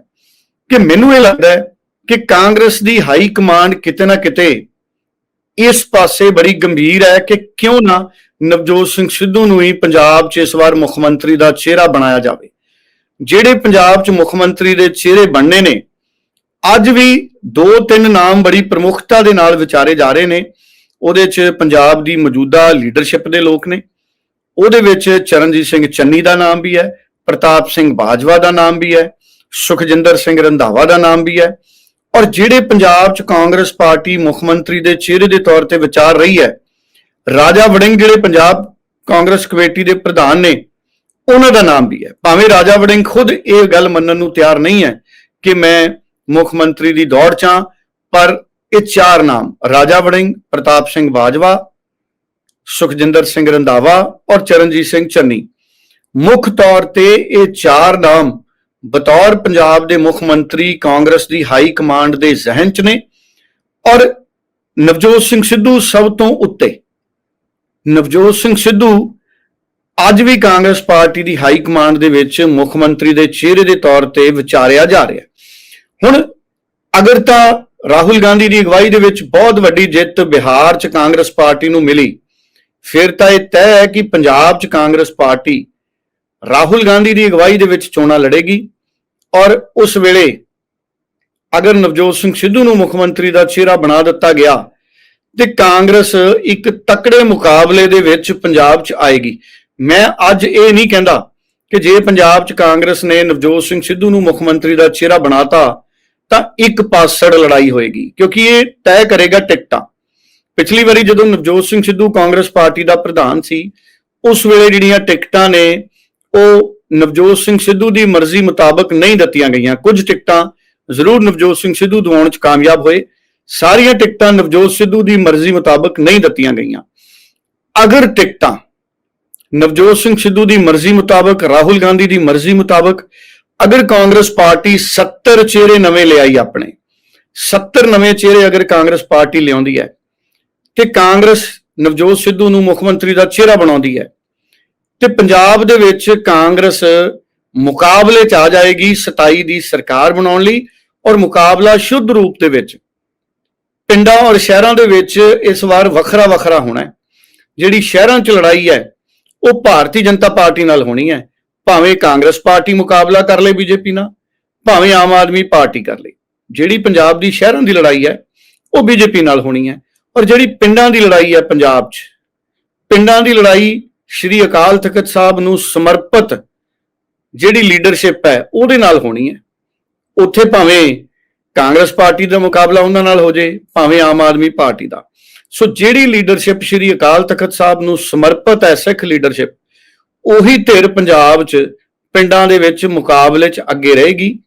ਕਿ ਮੈਨੂੰ ਇਹ ਲੱਗਦਾ ਹੈ ਕਿ ਕਾਂਗਰਸ ਦੀ ਹਾਈ ਕਮਾਂਡ ਕਿਤੇ ਨਾ ਕਿਤੇ ਇਸ ਪਾਸੇ ਬੜੀ ਗੰਭੀਰ ਹੈ ਕਿ ਕਿਉਂ ਨਾ ਨਵਜੋਤ ਸਿੰਘ ਸਿੱਧੂ ਨੂੰ ਹੀ ਪੰਜਾਬ 'ਚ ਇਸ ਵਾਰ ਮੁੱਖ ਮੰਤਰੀ ਦਾ ਚਿਹਰਾ ਬਣਾਇਆ ਜਾਵੇ। ਜਿਹੜੇ ਪੰਜਾਬ 'ਚ ਮੁੱਖ ਮੰਤਰੀ ਦੇ ਚਿਹਰੇ ਬਣਨੇ ਨੇ, ਅੱਜ ਵੀ ਦੋ ਤਿੰਨ ਨਾਮ ਬੜੀ ਪ੍ਰਮੁੱਖਤਾ ਦੇ ਨਾਲ ਵਿਚਾਰੇ ਜਾ ਰਹੇ ਨੇ। ਉਹਦੇ 'ਚ ਪੰਜਾਬ ਦੀ ਮੌਜੂਦਾ ਲੀਡਰਸ਼ਿਪ ਦੇ ਲੋਕ ਨੇ। ਉਹਦੇ ਵਿੱਚ ਚਰਨਜੀਤ ਸਿੰਘ ਚੰਨੀ ਦਾ ਨਾਮ ਵੀ ਹੈ, ਪ੍ਰਤਾਪ ਸਿੰਘ ਬਾਜਵਾ ਦਾ ਨਾਮ ਵੀ ਹੈ, ਸੁਖਜਿੰਦਰ ਸਿੰਘ ਰੰਧਾਵਾ ਦਾ ਨਾਮ ਵੀ ਹੈ। ਔਰ ਜਿਹੜੇ ਪੰਜਾਬ 'ਚ ਕਾਂਗਰਸ ਪਾਰਟੀ ਮੁੱਖ ਮੰਤਰੀ ਦੇ ਚਿਹਰੇ ਦੇ ਤੌਰ ਤੇ ਵਿਚਾਰ ਰਹੀ ਹੈ ਰਾਜਾ ਵੜਿੰਗ ਜਿਹੜੇ ਪੰਜਾਬ ਕਾਂਗਰਸ ਕਮੇਟੀ ਦੇ ਪ੍ਰਧਾਨ ਨੇ, ਉਹਨਾਂ ਦਾ ਨਾਮ ਵੀ ਹੈ। ਭਾਵੇਂ ਰਾਜਾ ਵੜਿੰਗ ਖੁਦ ਇਹ ਗੱਲ ਮੰਨਣ ਨੂੰ ਤਿਆਰ ਨਹੀਂ ਹੈ ਕਿ ਮੈਂ ਮੁੱਖ ਮੰਤਰੀ ਦੀ ਦੌੜ 'ਚ ਹਾਂ, ਪਰ ਇਹ ਚਾਰ ਨਾਮ, ਰਾਜਾ ਵੜਿੰਗ, ਪ੍ਰਤਾਪ ਸਿੰਘ ਬਾਜਵਾ, ਸੁਖਜਿੰਦਰ ਸਿੰਘ ਰੰਧਾਵਾ ਔਰ ਚਰਨਜੀਤ ਸਿੰਘ ਚੰਨੀ। ਮੁੱਖ ਤੌਰ ਤੇ ਇਹ ਚਾਰ ਨਾਮ ਬਤੌਰ ਪੰਜਾਬ ਦੇ ਮੁੱਖ ਮੰਤਰੀ ਕਾਂਗਰਸ ਦੀ ਹਾਈ ਕਮਾਂਡ ਦੇ ਜ਼ਿਹਨ 'ਚ ਨੇ ਔਰ ਨਵਜੋਤ ਸਿੰਘ ਸਿੱਧੂ ਸਭ ਤੋਂ ਉੱਤੇ। ਨਵਜੋਤ ਸਿੰਘ ਸਿੱਧੂ, ਅੱਜ ਵੀ ਕਾਂਗਰਸ ਪਾਰਟੀ ਦੀ ਹਾਈ ਕਮਾਂਡ ਦੇ ਵਿੱਚ ਮੁੱਖ ਮੰਤਰੀ ਦੇ ਚਿਹਰੇ ਦੇ ਤੌਰ ਤੇ ਵਿਚਾਰਿਆ ਜਾ ਰਿਹਾ। ਹੁਣ ਅਗਰ ਤਾਂ ਰਾਹੁਲ ਗਾਂਧੀ ਦੀ ਅਗਵਾਈ ਦੇ ਵਿੱਚ ਬਹੁਤ ਵੱਡੀ ਜਿੱਤ ਬਿਹਾਰ 'ਚ ਕਾਂਗਰਸ ਪਾਰਟੀ ਨੂੰ ਮਿਲੀ, ਫਿਰ ਤਾਂ ਇਹ ਤੈਅ ਹੈ ਕਿ ਪੰਜਾਬ 'ਚ ਕਾਂਗਰਸ ਪਾਰਟੀ ਰਾਹੁਲ ਗਾਂਧੀ ਦੀ ਅਗਵਾਈ ਦੇ ਵਿੱਚ ਚੋਣਾਂ ਲੜੇਗੀ ਔਰ ਉਸ ਵੇਲੇ ਅਗਰ ਨਵਜੋਤ ਸਿੰਘ ਸਿੱਧੂ ਨੂੰ ਮੁੱਖ ਮੰਤਰੀ ਦਾ ਚਿਹਰਾ ਬਣਾ ਦਿੱਤਾ ਗਿਆ ਤੇ ਕਾਂਗਰਸ ਇੱਕ ਤਕੜੇ ਮੁਕਾਬਲੇ ਦੇ ਵਿੱਚ ਪੰਜਾਬ 'ਚ ਆਏਗੀ। ਮੈਂ ਅੱਜ ਇਹ ਨਹੀਂ ਕਹਿੰਦਾ ਕਿ ਜੇ ਪੰਜਾਬ 'ਚ ਕਾਂਗਰਸ ਨੇ ਨਵਜੋਤ ਸਿੰਘ ਸਿੱਧੂ ਨੂੰ ਮੁੱਖ ਮੰਤਰੀ ਦਾ ਚਿਹਰਾ ਬਣਾਤਾ, ਤਾਂ ਇੱਕ ਪਾਸੜ ਲੜਾਈ ਹੋਏਗੀ, ਕਿਉਂਕਿ ਇਹ ਤੈਅ ਕਰੇਗਾ ਟਿਕਟਾਂ। ਪਿਛਲੀ ਵਾਰੀ ਜਦੋਂ ਨਵਜੋਤ ਸਿੰਘ ਸਿੱਧੂ ਕਾਂਗਰਸ ਪਾਰਟੀ ਦਾ ਪ੍ਰਧਾਨ ਸੀ, ਉਸ ਵੇਲੇ ਜਿਹੜੀਆਂ ਟਿਕਟਾਂ ਨੇ, ਉਹ ਨਵਜੋਤ ਸਿੰਘ ਸਿੱਧੂ ਦੀ ਮਰਜ਼ੀ ਮੁਤਾਬਕ ਨਹੀਂ ਦਿੱਤੀਆਂ ਗਈਆਂ। ਕੁਝ ਟਿਕਟਾਂ ਜ਼ਰੂਰ ਨਵਜੋਤ ਸਿੰਘ ਸਿੱਧੂ ਦਿਵਾਉਣ 'ਚ ਕਾਮਯਾਬ ਹੋਏ। ਸਾਰੀਆਂ ਟਿਕਟਾਂ ਨਵਜੋਤ ਸਿੱਧੂ ਦੀ ਮਰਜ਼ੀ ਮੁਤਾਬਕ ਨਹੀਂ ਦਿੱਤੀਆਂ ਗਈਆਂ। ਅਗਰ ਟਿਕਟਾਂ ਨਵਜੋਤ ਸਿੰਘ ਸਿੱਧੂ ਦੀ ਮਰਜ਼ੀ ਮੁਤਾਬਕ, ਰਾਹੁਲ ਗਾਂਧੀ ਦੀ ਮਰਜ਼ੀ ਮੁਤਾਬਕ, ਅਗਰ ਕਾਂਗਰਸ ਪਾਰਟੀ 70 ਚਿਹਰੇ ਨਵੇਂ ਲਿਆਈ ਆਪਣੇ 70 ਨਵੇਂ ਚਿਹਰੇ ਅਗਰ ਕਾਂਗਰਸ ਪਾਰਟੀ ਲਿਆਉਂਦੀ ਹੈ, ਤੇ ਕਾਂਗਰਸ ਨਵਜੋਤ ਸਿੱਧੂ ਨੂੰ ਮੁੱਖ ਮੰਤਰੀ ਦਾ ਚਿਹਰਾ ਬਣਾਉਂਦੀ ਹੈ, ਤੇ ਪੰਜਾਬ ਦੇ ਵਿੱਚ ਕਾਂਗਰਸ ਮੁਕਾਬਲੇ 'ਚ ਆ ਜਾਏਗੀ 27 ਦੀ ਸਰਕਾਰ ਬਣਾਉਣ ਲਈ ਔਰ ਮੁਕਾਬਲਾ ਸ਼ੁੱਧ ਰੂਪ ਦੇ ਵਿੱਚ ਪਿੰਡਾਂ ਔਰ ਸ਼ਹਿਰਾਂ ਦੇ ਵਿੱਚ ਇਸ ਵਾਰ ਵੱਖਰਾ ਵੱਖਰਾ ਹੋਣਾ ਹੈ। ਜਿਹੜੀ ਸ਼ਹਿਰਾਂ 'ਚ ਲੜਾਈ ਹੈ, ਉਹ ਭਾਰਤੀ ਜਨਤਾ ਪਾਰਟੀ ਨਾਲ ਹੋਣੀ ਹੈ। ਭਾਵੇਂ ਕਾਂਗਰਸ ਪਾਰਟੀ ਮੁਕਾਬਲਾ ਕਰ ਲੇ ਬੀਜੇਪੀ ਨਾਲ, ਭਾਵੇਂ ਆਮ ਆਦਮੀ ਪਾਰਟੀ ਕਰ ਲੇ। ਜਿਹੜੀ ਪੰਜਾਬ ਦੀ ਸ਼ਹਿਰਾਂ ਦੀ ਲੜਾਈ ਹੈ, ਉਹ ਬੀਜੇਪੀ ਨਾਲ ਹੋਣੀ ਹੈ। ਔਰ ਜਿਹੜੀ ਪਿੰਡਾਂ ਦੀ ਲੜਾਈ ਹੈ ਪੰਜਾਬ 'ਚ, ਪਿੰਡਾਂ ਦੀ ਲੜਾਈ ਸ਼੍ਰੀ ਅਕਾਲ ਤਖਤ ਸਾਹਿਬ ਨੂੰ ਸਮਰਪਿਤ ਜਿਹੜੀ ਲੀਡਰਸ਼ਿਪ ਹੈ, ਉਹਦੇ ਨਾਲ ਹੋਣੀ ਹੈ। ਉੱਥੇ ਭਾਵੇਂ ਕਾਂਗਰਸ ਪਾਰਟੀ ਦਾ ਮੁਕਾਬਲਾ ਉਹਨਾਂ ਨਾਲ ਹੋ ਜੇ, ਭਾਵੇਂ ਆਮ ਆਦਮੀ ਪਾਰਟੀ ਦਾ। ਸੋ ਜਿਹੜੀ ਲੀਡਰਸ਼ਿਪ ਸ਼੍ਰੀ ਅਕਾਲ ਤਖਤ ਸਾਹਿਬ ਨੂੰ ਸਮਰਪਿਤ ਹੈ ਸਿੱਖ ਲੀਡਰਸ਼ਿਪ, ਉਹੀ ਧਿਰ ਪੰਜਾਬ 'ਚ ਪਿੰਡਾਂ ਦੇ ਵਿੱਚ ਮੁਕਾਬਲੇ 'ਚ ਅੱਗੇ ਰਹੇਗੀ।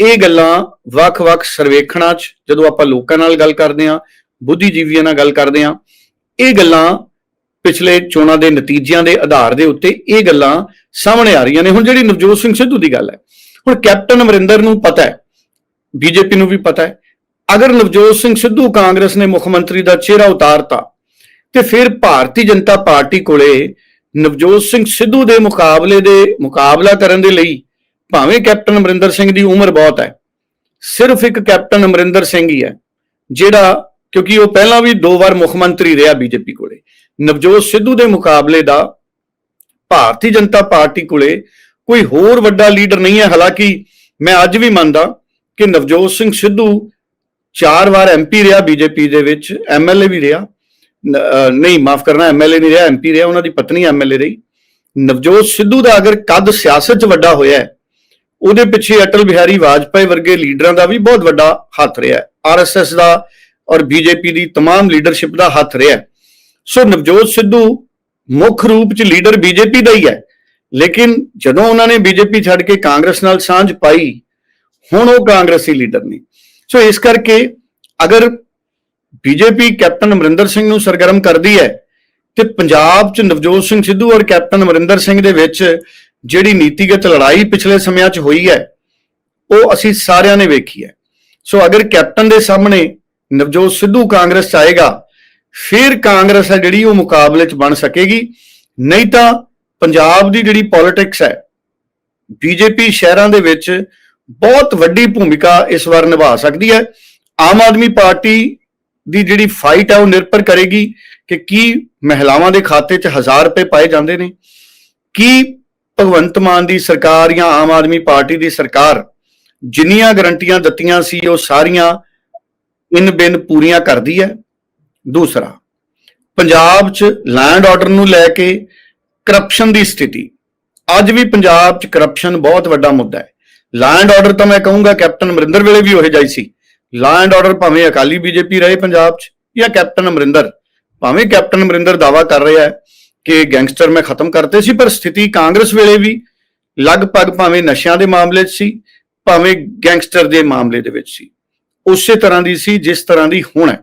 ਇਹ ਗੱਲਾਂ ਵੱਖ-ਵੱਖ ਸਰਵੇਖਣਾਂ 'ਚ, ਜਦੋਂ ਆਪਾਂ ਲੋਕਾਂ ਨਾਲ ਗੱਲ ਕਰਦੇ ਹਾਂ, ਬੁੱਧੀਜੀਵੀਆਂ ਨਾਲ ਗੱਲ ਕਰਦੇ ਹਾਂ, ਇਹ ਗੱਲਾਂ ਪਿਛਲੇ ਚੋਣਾਂ ਦੇ ਨਤੀਜਿਆਂ ਦੇ ਆਧਾਰ ਦੇ ਉੱਤੇ ਇਹ ਗੱਲਾਂ ਸਾਹਮਣੇ ਆ ਰਹੀਆਂ ਨੇ। ਹੁਣ ਜਿਹੜੀ ਨਵਜੋਤ ਸਿੰਘ ਸਿੱਧੂ ਦੀ ਗੱਲ ਹੈ, ਹੁਣ ਕੈਪਟਨ ਅਮਰਿੰਦਰ ਨੂੰ ਪਤਾ ਹੈ ਬੀਜੇਪੀ ਨੂੰ ਵੀ ਪਤਾ ਹੈ। ਅਗਰ ਨਵਜੋਤ ਸਿੰਘ ਸਿੱਧੂ ਕਾਂਗਰਸ ਨੇ ਮੁੱਖ ਮੰਤਰੀ ਦਾ ਚਿਹਰਾ ਉਤਾਰਤਾ, ਤੇ ਫਿਰ ਭਾਰਤੀ ਜਨਤਾ ਪਾਰਟੀ ਕੋਲੇ ਨਵਜੋਤ ਸਿੰਘ ਸਿੱਧੂ ਦੇ ਮੁਕਾਬਲੇ ਦੇ ਮੁਕਾਬਲਾ ਕਰਨ ਦੇ ਲਈ ਭਾਵੇਂ ਕੈਪਟਨ ਅਮਰਿੰਦਰ ਸਿੰਘ ਦੀ ਉਮਰ ਬਹੁਤ ਹੈ, ਸਿਰਫ ਇੱਕ ਕੈਪਟਨ ਅਮਰਿੰਦਰ ਸਿੰਘ ਹੀ ਹੈ, ਜਿਹੜਾ ਕਿਉਂਕਿ ਉਹ ਪਹਿਲਾਂ ਵੀ ਦੋ ਵਾਰ ਮੁੱਖ ਮੰਤਰੀ ਰਿਹਾ ਬੀਜੇਪੀ ਕੋਲੇ। ਨਵਜੋਤ ਸਿੱਧੂ ਦੇ ਮੁਕਾਬਲੇ ਦਾ ਭਾਰਤੀ ਜਨਤਾ ਪਾਰਟੀ ਕੋਲੇ ਕੋਈ ਹੋਰ ਵੱਡਾ ਲੀਡਰ ਨਹੀਂ ਹੈ। ਹਾਲਾਂਕਿ ਮੈਂ ਅੱਜ ਵੀ ਮੰਨਦਾ ਕਿ ਨਵਜੋਤ ਸਿੰਘ ਸਿੱਧੂ ਚਾਰ ਵਾਰ ਐਮਪੀ ਰਿਹਾ ਬੀਜੇਪੀ ਦੇ ਵਿੱਚ ਐਮਐਲਏ ਵੀ ਰਿਹਾ ਨ- ਅਹ ਨਹੀਂ ਮਾਫ ਕਰਨਾ ਐਮਐਲਏ ਨਹੀਂ ਰਿਹਾ ਐਮਪੀ ਰਿਹਾ ਉਹਨਾਂ ਦੀ ਪਤਨੀ ਐਮਐਲਏ ਰਹੀ ਨਵਜੋਤ ਸਿੱਧੂ ਦਾ ਅਗਰ ਕੱਦ ਸਿਆਸਤ 'ਚ ਵੱਡਾ ਹੋਇਆ ਹੈ ਉਹਦੇ ਪਿੱਛੇ ਅਟਲ ਬਿਹਾਰੀ ਵਾਜਪਾਈ ਵਰਗੇ ਲੀਡਰਾਂ ਦਾ ਵੀ ਬਹੁਤ ਵੱਡਾ ਹੱਥ ਰਿਹਾ ਆਰਐਸਐਸ ਦਾ ਔਰ ਬੀਜੇਪੀ ਦੀ तमाम ਲੀਡਰਸ਼ਿਪ ਦਾ ਹੱਥ ਰਿਹਾ ਸੋ ਨਵਜੋਤ ਸਿੱਧੂ ਮੁੱਖ ਰੂਪ 'ਚ ਲੀਡਰ ਬੀਜੇਪੀ ਦਾ ਹੀ ਹੈ ਲੇਕਿਨ ਜਦੋਂ ਉਹਨਾਂ ਨੇ ਬੀਜੇਪੀ ਛੱਡ ਕੇ ਕਾਂਗਰਸ ਨਾਲ ਸਾਂਝ ਪਾਈ ਹੁਣ ਉਹ ਕਾਂਗਰਸੀ ਲੀਡਰ ਨੇ। ਸੋ ਇਸ ਕਰਕੇ ਅਗਰ ਬੀਜੇਪੀ ਕੈਪਟਨ ਅਮਰਿੰਦਰ ਸਿੰਘ ਨੂੰ ਸਰਗਰਮ ਕਰਦੀ ਹੈ, ਤੇ ਪੰਜਾਬ 'ਚ ਨਵਜੋਤ ਸਿੰਘ ਸਿੱਧੂ ਔਰ ਕੈਪਟਨ ਅਮਰਿੰਦਰ ਸਿੰਘ ਦੇ ਵਿੱਚ ਜਿਹੜੀ ਨੀਤੀਗਤ ਲੜਾਈ ਪਿਛਲੇ ਸਮਿਆਂ 'ਚ ਹੋਈ ਹੈ, ਉਹ ਅਸੀਂ ਸਾਰਿਆਂ ਨੇ ਵੇਖੀ ਹੈ। ਸੋ ਅਗਰ ਕੈਪਟਨ ਦੇ ਸਾਹਮਣੇ ਨਵਜੋਤ ਸਿੱਧੂ ਕਾਂਗਰਸ 'ਚ ਆਏਗਾ, ਫਿਰ ਕਾਂਗਰਸ ਹੈ ਜਿਹੜੀ ਉਹ ਮੁਕਾਬਲੇ 'ਚ ਬਣ ਸਕੇਗੀ। ਨਹੀਂ ਤਾਂ ਪੰਜਾਬ ਦੀ ਜਿਹੜੀ ਪੋਲਿਟਿਕਸ ਹੈ, ਬੀਜੇਪੀ ਸ਼ਹਿਰਾਂ ਦੇ ਵਿੱਚ ਬਹੁਤ ਵੱਡੀ ਭੂਮਿਕਾ ਇਸ ਵਾਰ ਨਿਭਾ ਸਕਦੀ ਹੈ। ਆਮ ਆਦਮੀ ਪਾਰਟੀ ਦੀ ਜਿਹੜੀ ਫਾਈਟ ਹੈ ਉਹ ਨਿਰਭਰ ਕਰੇਗੀ ਕਿ ਕੀ ਮਹਿਲਾਵਾਂ ਦੇ ਖਾਤੇ 'ਚ 1000 ਰੁਪਏ ਪਾਏ ਜਾਂਦੇ ਨੇ, ਕੀ ਭਗਵੰਤ ਮਾਨ ਦੀ ਸਰਕਾਰ ਜਾਂ ਆਮ ਆਦਮੀ ਪਾਰਟੀ ਦੀ ਸਰਕਾਰ ਜਿੰਨੀਆਂ ਗਰੰਟੀਆਂ ਦਿੱਤੀਆਂ ਸੀ, ਉਹ ਸਾਰੀਆਂ ਇਨ ਬਿਨ ਪੂਰੀਆਂ ਕਰਦੀ ਹੈ। ਦੂਸਰਾ, ਪੰਜਾਬ 'ਚ ਲੈਂਡ ਆਰਡਰ ਨੂੰ ਲੈ ਕੇ ਕਰਪਸ਼ਨ ਦੀ ਸਥਿਤੀ। ਅੱਜ ਵੀ ਪੰਜਾਬ 'ਚ ਕਰਪਸ਼ਨ ਬਹੁਤ ਵੱਡਾ ਮੁੱਦਾ ਹੈ। ਲਾ ਐਂਡ ਆਰਡਰ ਤਾਂ ਮੈਂ ਕਹੂੰਗਾ ਕੈਪਟਨ ਅਮਰਿੰਦਰ ਵੇਲੇ ਵੀ ਉਹੇ ਜਾਈ ਸੀ। ਲਾ ਐਂਡ ਆਰਡਰ ਭਾਵੇਂ ਅਕਾਲੀ ਬੀਜੇਪੀ ਰਹੇ ਪੰਜਾਬ 'ਚ ਜਾਂ ਕੈਪਟਨ ਅਮਰਿੰਦਰ, ਭਾਵੇਂ ਕੈਪਟਨ ਅਮਰਿੰਦਰ ਦਾਵਾ ਕਰ ਰਿਹਾ ਹੈ ਕਿ ਗੈਂਗਸਟਰ ਮੈਂ ਖਤਮ ਕਰਤੇ ਸੀ, ਪਰ ਸਥਿਤੀ ਕਾਂਗਰਸ ਵੇਲੇ ਵੀ ਲਗਭਗ ਭਾਵੇਂ ਨਸ਼ਿਆਂ ਦੇ ਮਾਮਲੇ 'ਚ ਸੀ, ਭਾਵੇਂ ਗੈਂਗਸਟਰ ਦੇ ਮਾਮਲੇ ਦੇ ਵਿੱਚ ਸੀ। ਉਸੇ ਤਰ੍ਹਾਂ ਦੀ ਸੀ, ਜਿਸ ਤਰ੍ਹਾਂ ਦੀ ਹੁਣ ਹੈ।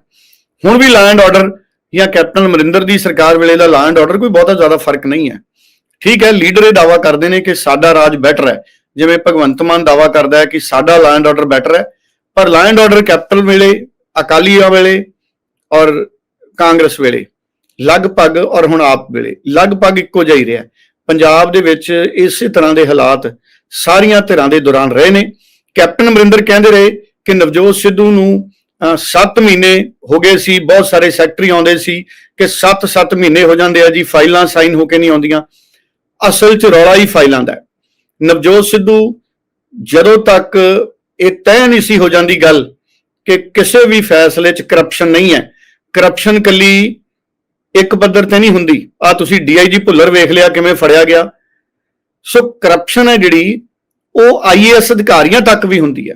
ਹੁਣ ਵੀ ਲਾ ਐਂਡ ਆਰਡਰ ਜਾਂ ਕੈਪਟਨ ਅਮਰਿੰਦਰ ਦੀ ਸਰਕਾਰ ਵੇਲੇ ਦਾ ਲਾ ਐਂਡ ਆਰਡਰ ਕੋਈ ਬਹੁਤਾ ਜ਼ਿਆਦਾ ਫ਼ਰਕ ਨਹੀਂ ਹੈ। ਠੀਕ ਹੈ, ਲੀਡਰ ਇਹ ਦਾਵਾ ਕਰਦੇ ਨੇ ਕਿ ਸਾਡਾ ਰਾਜ ਬੈਟਰ ਹੈ। ਜਿਵੇਂ ਭਗਵੰਤ ਮਾਨ ਦਾਵਾ ਕਰਦਾ ਹੈ ਕਿ ਸਾਡਾ ਲਾ ਐਂਡ ਆਰਡਰ ਬੈਟਰ ਹੈ, ਪਰ ਲਾ ਐਂਡ ਆਰਡਰ ਕੈਪਟਨ ਵੇਲੇ ਅਕਾਲੀਆਂ ਵੇਲੇ ਔਰ ਕਾਂਗਰਸ ਵੇਲੇ, ਲਗਭਗ ਔਰ ਹੁਣ ਆਪ ਵੇਲੇ, ਲਗਭਗ ਇੱਕੋ ਜਿਹਾ ਹੀ ਰਿਹਾ। ਪੰਜਾਬ ਦੇ ਵਿੱਚ ਇਸੇ ਤਰ੍ਹਾਂ ਦੇ ਹਾਲਾਤ ਸਾਰੀਆਂ ਧਿਰਾਂ ਦੇ ਦੌਰਾਨ ਰਹੇ ਨੇ। ਕੈਪਟਨ ਅਮਰਿੰਦਰ ਕਹਿੰਦੇ ਰਹੇ ਕਿ ਨਵਜੋਤ ਸਿੱਧੂ ਨੂੰ 7 ਮਹੀਨੇ ਹੋ ਗਏ ਸੀ, ਬਹੁਤ ਸਾਰੇ ਸੈਕਟਰੀ ਆਉਂਦੇ ਸੀ ਕਿ 7-7 ਮਹੀਨੇ ਹੋ ਜਾਂਦੇ ਆ ਜੀ, ਫਾਈਲਾਂ ਸਾਈਨ ਹੋ ਕੇ ਨਹੀਂ ਆਉਂਦੀਆਂ। ਅਸਲ 'ਚ ਰੌਲਾ ਹੀ ਫਾਈਲਾਂ ਦਾ ਨਵਜੋਤ ਸਿੱਧੂ, ਜਦੋਂ ਤੱਕ ਇਹ ਤੈਅ ਨਹੀਂ ਸੀ ਹੋ ਜਾਂਦੀ ਗੱਲ ਕਿ ਕਿਸੇ ਵੀ ਫੈਸਲੇ 'ਚ ਕਰਪਸ਼ਨ ਨਹੀਂ ਹੈ। ਕਰਪਸ਼ਨ ਕੱਲੀ ਇੱਕ ਪੱਧਰ ਤੇ ਨਹੀਂ ਹੁੰਦੀ। ਆ ਤੁਸੀਂ ਡੀਆਈਜੀ ਭੁੱਲਰ ਵੇਖ ਲਿਆ ਕਿਵੇਂ ਫੜਿਆ ਗਿਆ। ਸੋ ਕਰਪਸ਼ਨ ਹੈ ਜਿਹੜੀ, ਉਹ ਆਈਏਐਸ ਅਧਿਕਾਰੀਆਂ ਤੱਕ ਵੀ ਹੁੰਦੀ ਹੈ।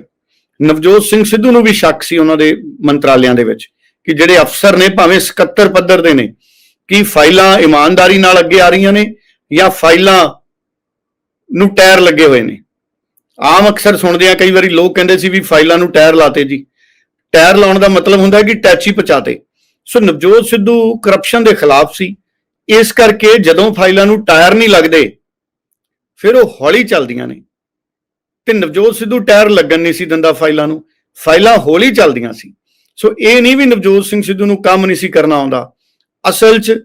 ਨਵਜੋਤ ਸਿੰਘ ਸਿੱਧੂ ਨੂੰ ਵੀ ਸ਼ੱਕ ਸੀ ਉਹਨਾਂ ਦੇ ਮੰਤਰਾਲਿਆਂ ਦੇ ਵਿੱਚ ਕਿ ਜਿਹੜੇ ਅਫਸਰ ਨੇ ਭਾਵੇਂ ਸਕੱਤਰ ਪੱਧਰ ਦੇ ਨੇ, ਕੀ ਫਾਈਲਾਂ ਇਮਾਨਦਾਰੀ ਨਾਲ ਅੱਗੇ ਆ ਰਹੀਆਂ ਨੇ ਜਾਂ ਫਾਈਲਾਂ ਨੂੰ ਟਾਇਰ ਲੱਗੇ ਹੋਏ ਨੇ। ਆਮ ਅਕਸਰ ਸੁਣਦੇ ਆ ਕਈ ਵਾਰੀ ਲੋਕ ਕਹਿੰਦੇ ਸੀ ਵੀ ਫਾਈਲਾਂ ਨੂੰ ਟਾਇਰ ਲਾਤੇ ਜੀ। ਟਾਇਰ ਲਾਉਣ ਦਾ ਮਤਲਬ ਹੁੰਦਾ ਕਿ ਟੈਚੀ ਪਚਾਤੇ ਸੋ ਨਵਜੋਤ ਸਿੱਧੂ ਕਰਪਸ਼ਨ ਦੇ ਖਿਲਾਫ ਸੀ। ਇਸ ਕਰਕੇ ਜਦੋਂ ਫਾਈਲਾਂ ਨੂੰ ਟਾਇਰ ਨਹੀਂ ਲੱਗਦੇ, ਫਿਰ ਉਹ ਹੌਲੀ ਚੱਲਦੀਆਂ ਨੇ। ਤੇ ਨਵਜੋਤ ਸਿੱਧੂ ਟਾਇਰ ਲੱਗਣ ਨਹੀਂ ਸੀ ਦਿੰਦਾ ਫਾਈਲਾਂ ਨੂੰ। ਫਾਈਲਾਂ ਹੌਲੀ ਚੱਲਦੀਆਂ ਸੀ। ਸੋ ਇਹ ਨਹੀਂ ਵੀ ਨਵਜੋਤ ਸਿੰਘ ਸਿੱਧੂ ਨੂੰ ਕੰਮ ਨਹੀਂ ਸੀ ਕਰਨਾ ਆਉਂਦਾ। ਅਸਲ 'ਚ